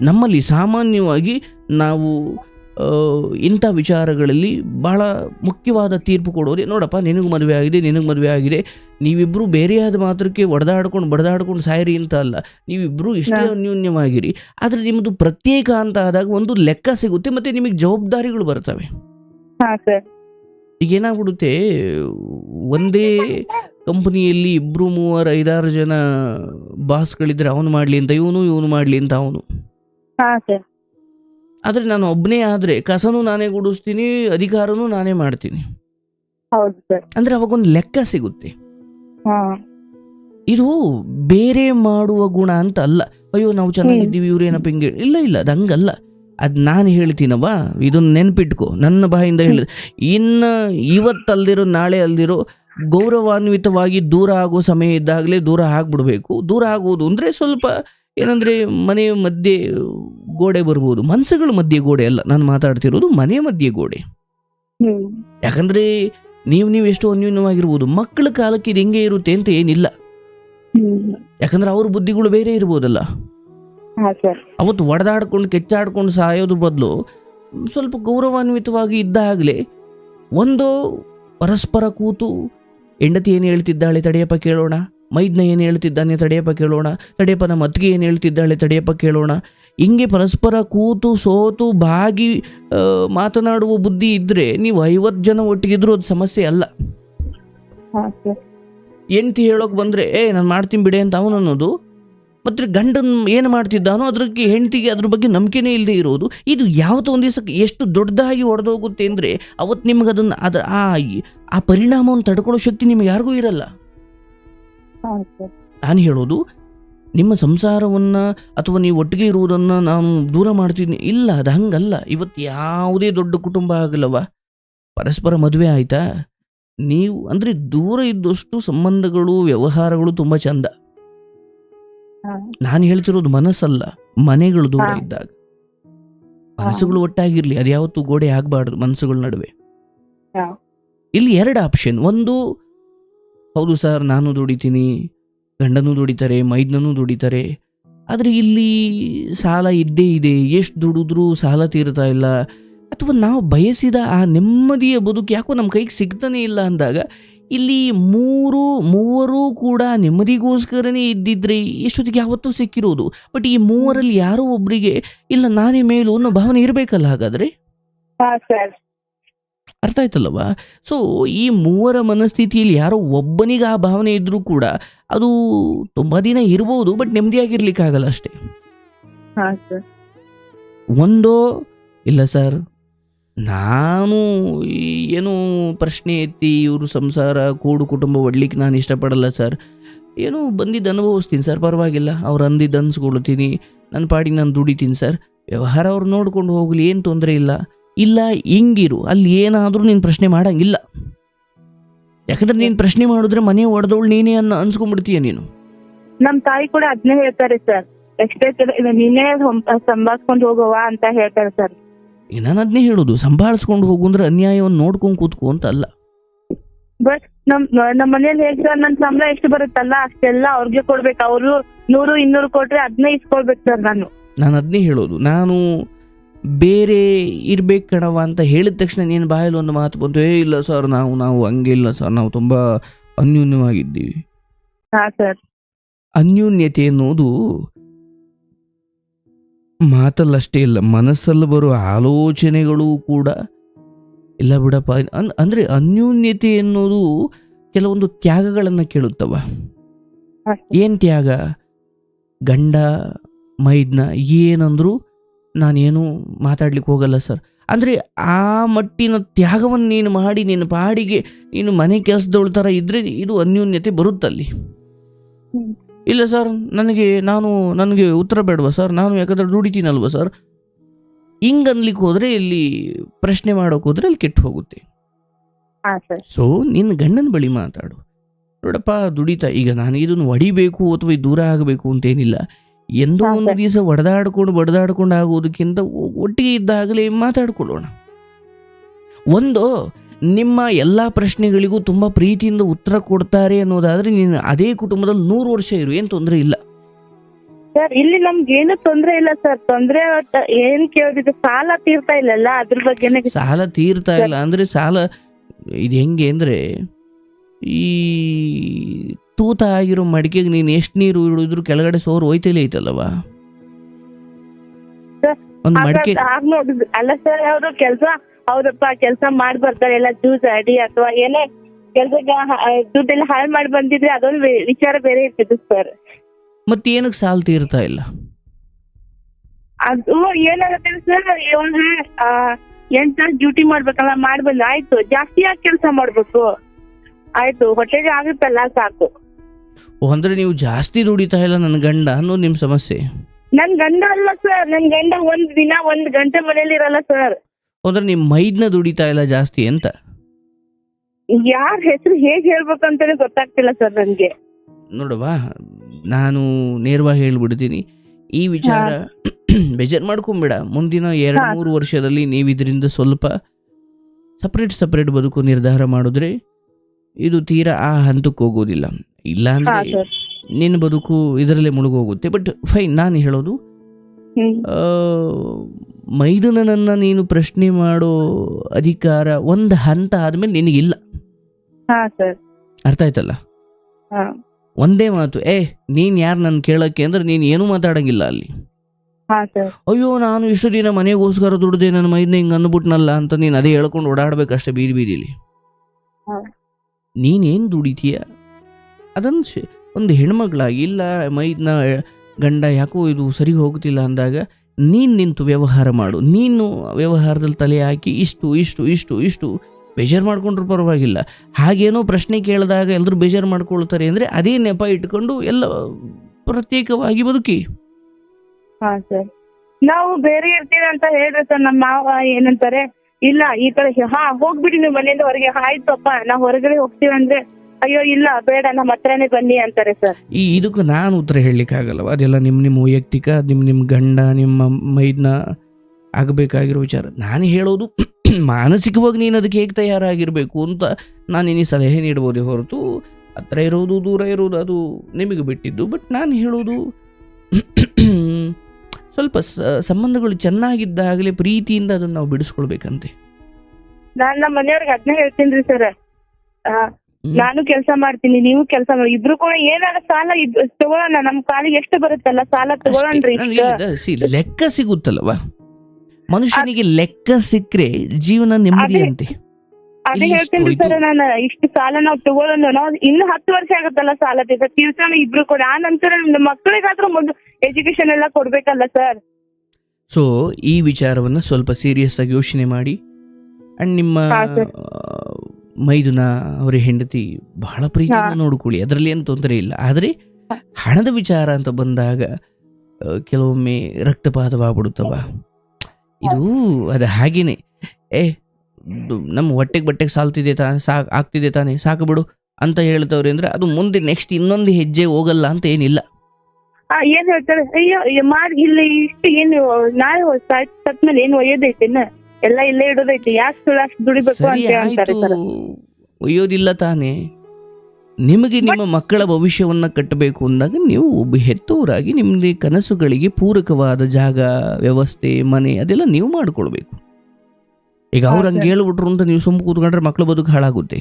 ನಮ್ಮಲ್ಲಿ ಸಾಮಾನ್ಯವಾಗಿ ನಾವು ಇಂಥ ವಿಚಾರಗಳಲ್ಲಿ ಬಹಳ ಮುಖ್ಯವಾದ ತೀರ್ಪು ಕೊಡೋದೇ ನೋಡಪ್ಪ ನಿನಗೆ ಮದುವೆ ಆಗಿದೆ ನಿನಗೆ ಮದುವೆ ಆಗಿದೆ. ನೀವಿಬ್ಬರು ಬೇರೆಯಾದ ಮಾತ್ರಕ್ಕೆ ಒಡೆದಾಡ್ಕೊಂಡು ಬಡದಾಡ್ಕೊಂಡು ಸಾಯಿರಿ ಅಂತ ಅಲ್ಲ. ನೀವಿಬ್ಬರು ಇಷ್ಟೇ ಅನ್ಯೂನ್ಯವಾಗಿರಿ. ಆದರೆ ನಿಮ್ಮದು ಪ್ರತ್ಯೇಕ ಅಂತ ಆದಾಗ ಒಂದು ಲೆಕ್ಕ ಸಿಗುತ್ತೆ ಮತ್ತು ನಿಮಗೆ ಜವಾಬ್ದಾರಿಗಳು ಬರ್ತವೆ. ಈಗ ಏನಾಗ್ಬಿಡುತ್ತೆ ಒಂದೇ ಕಂಪನಿಯಲ್ಲಿ ಇಬ್ಬರು ಮೂವರು ಐದಾರು ಜನ ಬಾಸ್ಗಳಿದ್ರೆ ಅವನು ಮಾಡಲಿ ಅಂತ ಇವನು ಇವನು ಮಾಡಲಿ ಅಂತ ಅವನು. ಆದರೆ ನಾನು ಒಬ್ಬನೇ ಆದರೆ ಕಸನೂ ನಾನೇ ಗುಡಿಸ್ತೀನಿ ಅಧಿಕಾರನೂ ನಾನೇ ಮಾಡ್ತೀನಿ. ಅಂದರೆ ಅವಾಗೊಂದು ಲೆಕ್ಕ ಸಿಗುತ್ತೆ. ಹಾ. ಇದು ಬೇರೆ ಮಾಡುವ ಗುಣ ಅಂತ ಅಲ್ಲ. ಅಯ್ಯೋ ನಾವು ಚೆನ್ನಾಗಿದ್ದೀವಿ ಇವ್ರೇನಪ್ಪ ಹಿಂಗೆ ಇಲ್ಲ ಇಲ್ಲ ಅದು ಹಂಗಲ್ಲ. ಅದು ನಾನು ಹೇಳ್ತೀನವ್ವ ಇದನ್ನ ನೆನ್ಪಿಟ್ಕೊ. ನನ್ನ ಬಾಯಿಂದ ಹೇಳಿದ್ರೆ ಇನ್ನು ಇವತ್ತಲ್ದಿರೋ ನಾಳೆ ಅಲ್ದಿರೋ ಗೌರವಾನ್ವಿತವಾಗಿ ದೂರ ಆಗೋ ಸಮಯ ಇದ್ದಾಗಲೇ ದೂರ ಆಗ್ಬಿಡ್ಬೇಕು. ದೂರ ಆಗೋದು ಅಂದರೆ ಸ್ವಲ್ಪ ಏನಂದರೆ ಮನೆಯ ಮಧ್ಯೆ ಗೋಡೆ ಬರ್ಬೋದು. ಮನಸ್ಸುಗಳ ಮಧ್ಯೆ ಗೋಡೆ ಅಲ್ಲ. ನಾನು ಮಾತಾಡ್ತಿರೋದು ಮನೆಯ ಮಧ್ಯೆ ಗೋಡೆ. ಯಾಕಂದ್ರೆ ನೀವು ನೀವು ಎಷ್ಟು ಅನ್ಯೂನ್ಯವಾಗಿರ್ಬೋದು. ಮಕ್ಕಳ ಕಾಲಕ್ಕೆ ಇದು ಹೆಂಗೆ ಇರುತ್ತೆ ಅಂತ ಏನಿಲ್ಲ. ಯಾಕಂದ್ರೆ ಅವ್ರ ಬುದ್ಧಿಗಳು ಬೇರೆ ಇರ್ಬೋದಲ್ಲ. ಅವತ್ತು ಒಡೆದಾಡ್ಕೊಂಡು ಕೆಚ್ಚಾಡ್ಕೊಂಡು ಸಾಯೋದು ಬದಲು ಸ್ವಲ್ಪ ಗೌರವಾನ್ವಿತವಾಗಿ ಇದ್ದಾಗಲೇ ಒಂದು ಪರಸ್ಪರ ಕೂತು ಹೆಂಡತಿ ಏನು ಹೇಳ್ತಿದ್ದಾಳೆ? ತಡೆಯಪ್ಪ ಕೇಳೋಣ. ಮೈದ್ನ ಏನು ಹೇಳ್ತಿದ್ದಾನೆ? ತಡೆಯಪ್ಪ ಕೇಳೋಣ. ತಡೆಯಪ್ಪನ ನಮ್ಮ ಅತ್ತಿಗೆ ಏನು ಹೇಳ್ತಿದ್ದಾಳೆ? ತಡೆಯಪ್ಪ ಕೇಳೋಣ. ಹಿಂಗೆ ಪರಸ್ಪರ ಕೂತು ಸೋತು ಬಾಗಿ ಮಾತನಾಡುವ ಬುದ್ಧಿ ಇದ್ದರೆ ನೀವು ಐವತ್ತು ಜನ ಒಟ್ಟಿಗಿದ್ರೂ ಅದು ಸಮಸ್ಯೆ ಅಲ್ಲ. ಹೆಂಡ್ತಿ ಹೇಳೋಕೆ ಬಂದರೆ ಏ ನಾನು ಮಾಡ್ತೀನಿ ಬಿಡೆ ಅಂತ ಅವನು ಅನ್ನೋದು. ಮತ್ತು ಗಂಡನ ಏನು ಮಾಡ್ತಿದ್ದಾನೋ ಅದಕ್ಕೆ ಹೆಂಡತಿಗೆ ಅದ್ರ ಬಗ್ಗೆ ನಂಬಿಕೆನೇ ಇಲ್ಲದೆ ಇರೋದು. ಇದು ಯಾವತ್ತೋ ಒಂದು ದಿವಸಕ್ಕೆ ಎಷ್ಟು ದೊಡ್ಡದಾಗಿ ಒಡೆದೋಗುತ್ತೆ ಅಂದರೆ ಅವತ್ತು ನಿಮ್ಗೆ ಅದನ್ನು ಅದರ ಆ ಆ ಪರಿಣಾಮವನ್ನು ತಡ್ಕೊಳ್ಳೋ ಶಕ್ತಿ ನಿಮ್ಗೆ ಯಾರಿಗೂ ಇರಲ್ಲ. ನಾನು ಹೇಳೋದು ನಿಮ್ಮ ಸಂಸಾರವನ್ನ ಅಥವಾ ನೀವು ಒಟ್ಟಿಗೆ ಇರುವುದನ್ನ ನಾನು ದೂರ ಮಾಡ್ತೀನಿ. ಇಲ್ಲ ಅದು ಹಂಗಲ್ಲ. ಇವತ್ತು ಯಾವುದೇ ದೊಡ್ಡ ಕುಟುಂಬ ಆಗಲ್ಲವ ಪರಸ್ಪರ ಮದುವೆ ಆಯ್ತಾ? ನೀವು ಅಂದ್ರೆ ದೂರ ಇದ್ದಷ್ಟು ಸಂಬಂಧಗಳು ವ್ಯವಹಾರಗಳು ತುಂಬಾ ಚಂದ. ನಾನು ಹೇಳ್ತಿರೋದು ಮನಸ್ಸಲ್ಲ ಮನೆಗಳು ದೂರ ಇದ್ದಾಗ. ಮನಸ್ಸುಗಳು ಒಟ್ಟಾಗಿರ್ಲಿ ಅದು ಯಾವತ್ತೂ ಗೋಡೆ ಆಗ್ಬಾರ್ದು ಮನಸ್ಸುಗಳ ನಡುವೆ. ಇಲ್ಲಿ ಎರಡು ಆಪ್ಷನ್ ಒಂದು ಹೌದು ಸರ್, ನಾನು ದುಡಿತೀನಿ, ಗಂಡನೂ ದುಡಿತಾರೆ ಮೈದ್ನೂ ದುಡಿತಾರೆ. ಆದರೆ ಇಲ್ಲಿ ಸಾಲ ಇದ್ದೇ ಇದೆ, ಎಷ್ಟು ದುಡಿದ್ರೂ ಸಾಲ ತೀರ್ತಾ ಇಲ್ಲ. ಅಥವಾ ನಾವು ಬಯಸಿದ ಆ ನೆಮ್ಮದಿಯ ಬದುಕು ಯಾಕೋ ನಮ್ಮ ಕೈಗೆ ಸಿಗ್ತಾನೆ ಇಲ್ಲ ಅಂದಾಗ, ಇಲ್ಲಿ ಮೂರು, ಮೂವರು ಕೂಡ ನೆಮ್ಮದಿಗೋಸ್ಕರನೇ ಇದ್ದಿದ್ರೆ ಎಷ್ಟೊತ್ತಿಗೆ ಯಾವತ್ತೂ ಸಿಕ್ಕಿರೋದು. ಬಟ್ ಈ ಮೂವರಲ್ಲಿ ಯಾರೋ ಒಬ್ಬರಿಗೆ ಇಲ್ಲ ನಾನೇ ಮೇಲು ಅನ್ನೋ ಭಾವನೆ ಇರಬೇಕಲ್ಲ ಹಾಗಾದರೆ? ಅರ್ಥ ಆಯ್ತಲ್ಲವಾ ಸೊ ಈ ಮೂವರ ಮನಸ್ಥಿತಿಯಲ್ಲಿ ಯಾರೋ ಒಬ್ಬನಿಗೆ ಆ ಭಾವನೆ ಇದ್ರೂ ಕೂಡ ಅದು ತುಂಬ ದಿನ ಇರ್ಬೋದು ಬಟ್ ನೆಮ್ಮದಿಯಾಗಿರ್ಲಿಕ್ಕಾಗಲ್ಲ ಅಷ್ಟೇ. ಹಾ ಸರ್ ಒಂದೋ ಇಲ್ಲ ಸರ್ ನಾನು ಏನು ಪ್ರಶ್ನೆ ಎತ್ತಿ ಇವರು ಸಂಸಾರ ಕೂಡು ಕುಟುಂಬ ಒಡ್ಲಿಕ್ಕೆ ನಾನು ಇಷ್ಟಪಡಲ್ಲ ಸರ್ ಏನೋ ಬಂದಿದ್ದು ಅನುಭವಿಸ್ತೀನಿ ಸರ್ ಪರವಾಗಿಲ್ಲ. ಅವ್ರು ಅಂದಿದ್ದು ಅನ್ಸ್ಕೊಳ್ತೀನಿ. ನನ್ನ ಪಾಡಿಗೆ ನಾನು ದುಡಿತೀನಿ ಸರ್ ವ್ಯವಹಾರ ಅವ್ರು ನೋಡ್ಕೊಂಡು ಹೋಗಲಿ ಏನು ತೊಂದರೆ ಇಲ್ಲ. ಇಲ್ಲ ಹಿಂಗಿರು. ಅಲ್ಲಿ ಏನಾದರೂ ನೀನು ಪ್ರಶ್ನೆ ಮಾಡೋಂಗಿಲ್ಲ. ಯಾಕಂದ್ರೆ ನೀನು ಪ್ರಶ್ನೆ ಮಾಡಿದ್ರೆ ಮನೆ ಒಡೆದವಳು ನೀನೇ ಅನ್ನ ಅನ್ಸ್ಕೊಂಡ್ಬಿಡ್ತೀಯ ನೀನು. ನಮ್ ತಾಯಿ ಕೂಡ ಅದ್ನೇ ಹೇಳ್ತಾರೆ ಸರ್. ಎಷ್ಟೇ ನೀನೇ ಹೋಗವಾ ಹೋಗುವ ಅಂತ ಹೇಳ್ತಾರೆ ಸರ್. ನಾನು ಅದನ್ನೇ ಹೇಳೋದು. ಸಂಭಾಳಿಸ್ಕೊಂಡು ಹೋಗು ಅಂದ್ರೆ ಅನ್ಯಾಯವನ್ನು ನೋಡ್ಕೊಂಡು ಕೂತ್ಕೋ ಅಂತ ಅಲ್ಲ. ಬಟ್ ನಮ್ ನಮ್ ಮನೇಲಿ ಹೇಗ್ ಸರ್ ನನ್ ಸಂಬಳ ಎಷ್ಟು ಬರುತ್ತಲ್ಲ ಅಷ್ಟೆಲ್ಲ ಅವ್ರಿಗೆ ಕೊಡ್ಬೇಕು. ಅವರು ನೂರು ಇನ್ನೂರು ಕೊಟ್ರೆ ಅದನ್ನೇ ಇಸ್ಕೊಳ್ಬೇಕು ಸರ್ ನಾನು. ನಾನು ಅದನ್ನೇ ಹೇಳೋದು. ನಾನು ಬೇರೆ ಇರಬೇಕು ಕಣವ ಅಂತ ಹೇಳಿದ ತಕ್ಷಣ ನೀನು ಬಾಯಲ್ಲಿ ಒಂದು ಮಾತು ಬಂತು ಏ ಇಲ್ಲ ಸರ್ ನಾವು ನಾವು ಹಂಗಿಲ್ಲ ಸರ್ ನಾವು ತುಂಬ ಅನ್ಯೂನ್ಯವಾಗಿದ್ದೀವಿ. ಹಾ ಸರ್. ಅನ್ಯೂನ್ಯತೆ ಅನ್ನೋದು ಮಾತಲ್ಲಷ್ಟೇ ಇಲ್ಲ ಮನಸ್ಸಲ್ಲಿ ಬರೋ ಆಲೋಚನೆಗಳು ಕೂಡ ಇಲ್ಲ ಬಿಡಪ್ಪ. ಅನ್ ಅಂದರೆ ಅನ್ಯೂನ್ಯತೆ ಎನ್ನುವುದು ಕೆಲವೊಂದು ತ್ಯಾಗಗಳನ್ನು ಕೇಳುತ್ತವ. ಏನು ಏನ್ ತ್ಯಾಗ? ಗಂಡ ಮೈದ್ನ ಏನಂದ್ರು ನಾನೇನು ಮಾತಾಡ್ಲಿಕ್ಕೆ ಹೋಗಲ್ಲ ಸರ್. ಅಂದರೆ ಆ ಮಟ್ಟಿನ ತ್ಯಾಗವನ್ನು ನೀನು ಮಾಡಿ ನಿನ್ನ ಪಾಡಿಗೆ ನೀನು ಮನೆ ಕೆಲಸದವಳ ಥರ ಇದ್ರೆ ಇದು ಅನ್ಯೋನ್ಯತೆ ಬರುತ್ತಲ್ಲಿ. ಇಲ್ಲ ಸರ್ ನನಗೆ ನಾನು ನನಗೆ ಉತ್ತರ ಬೇಡವಾ ಸರ್? ನಾನು ಯಾಕಂದ್ರೆ ದುಡಿತೀನಲ್ವ ಸರ್? ಹಿಂಗೆ ಅನ್ಲಿಕ್ಕೆ ಹೋದ್ರೆ ಇಲ್ಲಿ ಪ್ರಶ್ನೆ ಮಾಡೋಕೆ ಹೋದ್ರೆ ಅಲ್ಲಿ ಕೆಟ್ಟು ಹೋಗುತ್ತೆ. ಸೊ ನಿನ್ನ ಗಂಡನ ಬಳಿ ಮಾತಾಡು. ನೋಡಪ್ಪ ದುಡಿತಾ ಈಗ ನಾನು ಇದನ್ನು ಹೊಡಿಬೇಕು ಅಥವಾ ದೂರ ಆಗಬೇಕು ಅಂತೇನಿಲ್ಲ. ಎಂದೋ ಒಂದು. ದಿವಸ ಹೊಡೆದಾಡ್ಕೊಂಡು ಬಡ್ದಾಡ್ಕೊಂಡು ಆಗೋದಕ್ಕಿಂತ ಒಟ್ಟಿಗೆ ಇದ್ದಾಗಲೇ ಮಾತಾಡ್ಕೊಳ್ಳೋಣ. ಒಂದು ನಿಮ್ಮ ಎಲ್ಲ ಪ್ರಶ್ನೆಗಳಿಗೂ ತುಂಬ ಪ್ರೀತಿಯಿಂದ ಉತ್ತರ ಕೊಡ್ತಾರೆ ಅನ್ನೋದಾದ್ರೆ ನೀನು ಅದೇ ಕುಟುಂಬದಲ್ಲಿ ನೂರು ವರ್ಷ ಇರು ಏನು ತೊಂದರೆ ಇಲ್ಲ. ಸರ್ ಇಲ್ಲಿ ನಮ್ಗೆ ಏನು ತೊಂದ್ರೆ ಇಲ್ಲ ಸರ್. ತೊಂದ್ರೆ ಏನ್ ಕೇಳಿದ್ರೆ ಸಾಲ ತೀರ್ತಾ ಇಲ್ಲಲ್ಲ ಅದ್ರ ಬಗ್ಗೆನೇ ಸಾಲ ತೀರ್ತಾ ಇಲ್ಲ ಅಂದ್ರೆ ಸಾಲ ಇದು ಹೆಂಗೆ ಅಂದ್ರೆ ಈ ತೂತ ಆಗಿರೋ ಮಡಿಕೆಗೆ ನೀನು ಎಷ್ಟು ನೀರು ಇಡಿದ್ರು ಕೆಳಗಡೆ ಸೋರ್ ಹೋಯ್ತಲೇ ಐತಲ್ವಾ ಒಂದು ಮಡಿಕೆ ಅಲ್ಲ ಸರ್ ಅವರು ಕೆಲಸ ಅವ್ರಪ್ಪ ಕೆಲಸ ಮಾಡಿ ಬರ್ತಾರೆ ಎಲ್ಲ ಜ್ಯೂಸ್ ಅಡಿ ಅಥವಾ ಏನೇ ಕೆಲ್ಸಕ್ಕೆ ದುಡ್ಡೆಲ್ಲ ಹಾಳು ಮಾಡಿ ಬಂದಿದ್ರೆ ಅದೊಂದು ವಿಚಾರ ಬೇರೆ ಇರ್ತದೆ ಸರ್. ಮತ್ತೆ ಏನಕ್ಕೆ ಸಾಲ ತೀರ್ತಾ ಇಲ್ಲ? ಅದು ಏನಾಗುತ್ತೆ ಸರ್ ಒಂದು ಎಂಟ್ ತಾಸ್ ಡ್ಯೂಟಿ ಮಾಡ್ಬೇಕಲ್ಲ ಮಾಡಿ ಬಂದ್ ಆಯ್ತು ಜಾಸ್ತಿ ಯಾಕೆ ಕೆಲಸ ಮಾಡ್ಬೇಕು? ಆಯ್ತು ಹೊಟ್ಟೆಗೆ ಆಗುತ್ತಲ್ಲ ಸಾಕು. ಓ ಅಂದ್ರೆ ನೀವು ಜಾಸ್ತಿ ದುಡಿತಾ ಇಲ್ಲ ನನ್ನ ಗಂಡ ಅನ್ನೋದು ನಿಮ್ಮ ಸಮಸ್ಯೆ? ನನ್ ಗಂಡ ಅಲ್ಲ ಸರ್. ನನ್ ಗಂಡ ಒಂದ್ ದಿನ ಒಂದ್ ಗಂಟೆ ಮನೇಲಿ ಇರಲ್ಲ ಸರ್. ಅಂದ್ರೆ ನಿಮ್ಮ ಮೈದ್ನ ದುಡಿತಾ ಇಲ್ಲ ಜಾಸ್ತಿ ಅಂತ? ಯಾರ ಹೆಸರು ಹೇಗ್ ಹೇಳ್ಬೇಕು ಅಂತಾನೆ ಗೊತ್ತಾಗ್ತಿಲ್ಲ ಸರ್ ನನ್ಗೆ. ನೋಡವಾ ನಾನು ನೇರವಾಗಿ ಹೇಳ್ಬಿಡ್ತೀನಿ. ಈ ವಿಚಾರ ಬೇಜಾರ್ ಮಾಡ್ಕೊಂಬೇಡ ಮುಂದಿನ ಎರಡು. ಮೂರು ವರ್ಷದಲ್ಲಿ ನೀವು ಇದರಿಂದ ಸ್ವಲ್ಪ ಸಪ್ರೇಟ್ ಸಪ್ರೇಟ್ ಬದುಕು ನಿರ್ಧಾರ ಮಾಡಿದ್ರೆ ಇದು ತೀರಾ ಆ ಹಂತಕ್ಕೆ ಹೋಗೋದಿಲ್ಲ. ಇಲ್ಲ ಅಂದ್ರೆ ನಿನ್ನ ಬದುಕು ಇದರಲ್ಲೇ ಮುಳುಗೋಗುತ್ತೆ. ಬಟ್ ಫೈನ್ ನಾನು ಹೇಳೋದು ಮೈದನನ್ನ ನೀನು ಪ್ರಶ್ನೆ ಮಾಡೋ ಅಧಿಕಾರ ಒಂದು ಹಂತ ಆದ್ಮೇಲೆ ನಿನಗಿಲ್ಲ. ಅರ್ಥ ಆಯ್ತಲ್ಲ? ಒಂದೇ ಮಾತು ಏ ನೀನ್ ಯಾರು ನನ್ನ ಕೇಳಕ್ಕೆ? ಅಂದ್ರೆ ನೀನು ಏನು ಮಾತಾಡಂಗಿಲ್ಲ ಅಲ್ಲಿ. ಅಯ್ಯೋ ನಾನು ಇಷ್ಟು ದಿನ ಮನೆಗೋಸ್ಕರ ದುಡ್ದೆ ನನ್ನ ಮೈದನ ಹಿಂಗೆ ಅಂದ್ಬಿಟ್ನಲ್ಲ ಅಂತ ನೀನು ಅದೇ ಹೇಳ್ಕೊಂಡು ಓಡಾಡ್ಬೇಕಷ್ಟೇ ಬೀದಿ ಬೀದಿಲಿ. ಹಾ. ನೀನೇನು ದುಡಿತೀಯ? ಅದನ್ನು ಒಂದು ಹೆಣ್ಮಗಳಾಗಿ, ಇಲ್ಲ ಮೈದ್ನ ಗಂಡ ಯಾಕೋ ಇದು ಸರಿ ಹೋಗುತ್ತಿಲ್ಲ ಅಂದಾಗ, ನೀನು ನಿಂತು ವ್ಯವಹಾರ ಮಾಡು. ನೀನು ವ್ಯವಹಾರದಲ್ಲಿ ತಲೆ ಹಾಕಿ ಇಷ್ಟು ಇಷ್ಟು ಇಷ್ಟು ಇಷ್ಟು ಬೇಜಾರು ಮಾಡಿಕೊಂಡ್ರೂ ಪರವಾಗಿಲ್ಲ. ಹಾಗೇನೋ ಪ್ರಶ್ನೆ ಕೇಳಿದಾಗ ಎಲ್ಲರೂ ಬೇಜಾರು ಮಾಡ್ಕೊಳ್ತಾರೆ ಅಂದರೆ ಅದೇ ನೆಪ ಇಟ್ಕೊಂಡು ಎಲ್ಲ ಪ್ರತ್ಯೇಕವಾಗಿ ಬದುಕಿ. ಹಾ ಸರ್. ನಾವು ಬೇರೆ ಇರ್ತೀವಿ ಅಂತ ಹೇಳಿದ್ರೆ ಸರ್, ನಮ್ಮ ಮಾವ ಏನಂತಾರೆ, ಇಲ್ಲ ಈ ತರ ಹಾ, ಹೋಗ್ಬಿಡಿ ನೀವು ಮನೆಯಿಂದ ಹೊರಗೆ. ಆಯ್ತಪ್ಪ, ನಾವು ಹೊರಗಡೆ ಹೋಗ್ತೀವಿ ಅಂದ್ರೆ ಅಯ್ಯೋ ಇಲ್ಲ ಬೇಡ ನಮ್ಮ ಹತ್ರನೇ ಬನ್ನಿ ಅಂತಾರೆ ಸರ್. ಈ ಇದಕ್ಕೆ ನಾನು ಉತ್ತರ ಹೇಳಲಿಕ್ಕಾಗಲ್ಲವ? ಅದೆಲ್ಲ ನಿಮ್ಮ ನಿಮ್ಮ ವೈಯಕ್ತಿಕ ನಿಮ್ಮ ನಿಮ್ಮ ಗಂಡ ನಿಮ್ಮ ಮೈದ್ನ ಆಗಬೇಕಾಗಿರೋ ವಿಚಾರ. ನಾನು ಹೇಳೋದು ಮಾನಸಿಕವಾಗಿ ನೀನು ಅದಕ್ಕೆ ಹೇಗೆ ತಯಾರಾಗಿರಬೇಕು ಅಂತ ನಾನು ಇನ್ನೀ ಸಲಹೆ ನೀಡ್ಬೋದೇ ಹೊರತು ಹತ್ರ ಇರೋದು ದೂರ ಇರೋದು ಅದು ನಿಮಗೆ ಬಿಟ್ಟಿದ್ದು. ಬಟ್ ನಾನು ಹೇಳೋದು ಸ್ವಲ್ಪ ಸಂಬಂಧಗಳು ಚೆನ್ನಾಗಿದ್ದಾಗಲೇ ಪ್ರೀತಿಯಿಂದ ಅದನ್ನು ನಾವು ಬಿಡಿಸ್ಕೊಳ್ಬೇಕಂತೆ. ನಾನು ನಮ್ಮ ಮನೆಯವ್ರಿಗೆ ಅದನ್ನೇ ಹೇಳ್ತೀನಿ ರೀ ಸರ್. ನಾನು ಕೆಲಸ ಮಾಡ್ತೀನಿ ನೀವು ಕೆಲಸ ಮಾಡಿ. ಇಬ್ರು ಕೂಡ ಏನಾರ ಸಾಲ ತಗೊಳೋಣ ತಗೊಳ್ಳೋಣ ನಮ್ ಕಾಲಿಗೆ ಎಷ್ಟು ಬರುತ್ತಲ್ಲ ಸಾಲ see, ಲೆಕ್ಕ ಸಿಗುತ್ತಲ್ವಾ? ಮನುಷ್ಯನಿಗೆ ಲೆಕ್ಕ ಸಿಕ್ಕರೆ ಜೀವನ ನೆಮ್ಮದಿ. ಅಂತೆ. ಅದೇ ಹೇಳ್ತೀನಿ ಸರ್ ನಾನು ಇಷ್ಟು ಸಾಲ ನಾವು ತಗೊಳ್ಳೋಣ ನಾವು ಇನ್ನು ಹತ್ತು ವರ್ಷ ಆಗುತ್ತಲ್ಲ ಸಾಲ ತೀರ್ಸ ತೀರ್ಸೋಣ ಇಬ್ರು ಕೂಡ. ಆ ನಂತರ ಮಕ್ಕಳಿಗಾದ್ರೂ ಮೊದಲು ಎಜುಕೇಶನ್ ಎಲ್ಲ ಕೊಡ್ಬೇಕಲ್ಲ ಸರ್. ಸೊ ಈ ವಿಚಾರವನ್ನ ಸ್ವಲ್ಪ ಸೀರಿಯಸ್ ಆಗಿ ಯೋಚನೆ ಮಾಡಿ. ಅಂಡ್ ನಿಮ್ಮ ಮೈದುನ ಅವರ ಹೆಂಡತಿ ಬಹಳ ಪ್ರೀತಿಯಿಂದ ನೋಡಿಕೊಳ್ಳಿ. ಅದರಲ್ಲಿ ಏನು ತೊಂದರೆ ಇಲ್ಲ. ಆದರೆ ಹಣದ ವಿಚಾರ ಅಂತ ಬಂದಾಗ ಕೆಲವೊಮ್ಮೆ ರಕ್ತಪಾತವಾಗ್ಬಿಡುತ್ತವ? ಇದು ಅದು ಹಾಗೇನೆ. ಏ ನಮ್ಮ ಹೊಟ್ಟೆಗೆ ಬಟ್ಟೆಗೆ ಸಾಲ್ತಿದೆ ತಾನೆ ಸಾಕ್ ಆಗ್ತಿದೆ ತಾನೆ ಸಾಕು ಬಿಡು ಅಂತ ಹೇಳ್ತವ್ರೆ ಅಂದ್ರೆ ಅದು ಮುಂದೆ ನೆಕ್ಸ್ಟ್ ಇನ್ನೊಂದು ಹೆಜ್ಜೆ ಹೋಗಲ್ಲ ಅಂತ ಏನಿಲ್ಲ. ಆ ಏನ್ ಹೇಳ್ತಾರೆ? ಅಯ್ಯೋ ಮಾಡಿ ಇಲ್ಲಿ ಇಷ್ಟು ಏನು ನಾಳೆ ಸತ್ಮೇಲೆ ಏನು ಒಯ್ಯೋದೈತೇನ ಎಲ್ಲ ಇಲ್ಲೇ ಇಡೋದೈತಿ. ಯಾಕೆ ಸುಳ್ಳು ಅಷ್ಟು ದುಡಿಬೇಕು ಸರಿ ಅಂತ ಹೇಳ್ತಾರೆ ಆಯ್ತು. ಸರ್. ಒಯ್ಯೋದಿಲ್ಲ ತಾನೇ. ನಿಮಗೆ ನಿಮ್ಮ ಮಕ್ಕಳ ಭವಿಷ್ಯವನ್ನ ಕಟ್ಟಬೇಕು ಅಂದಾಗ ನೀವು ಒಬ್ಬ ಹೆತ್ತವರಾಗಿ ನಿಮ್ಮದೇ ಕನಸುಗಳಿಗೆ ಪೂರಕವಾದ ಜಾಗ ವ್ಯವಸ್ಥೆ ಮನೆ ಅದೆಲ್ಲ ನೀವು ಮಾಡ್ಕೊಳ್ಬೇಕು. ಈಗ ಅವ್ರು ಹಂಗೆ ಹೇಳ್ಬಿಟ್ರು ಅಂತ ನೀವು ಸುಮ್ಮ ಕೂತ್ಕೊಂಡ್ರೆ ಮಕ್ಕಳ ಬದುಕು ಹಾಳಾಗುತ್ತೆ.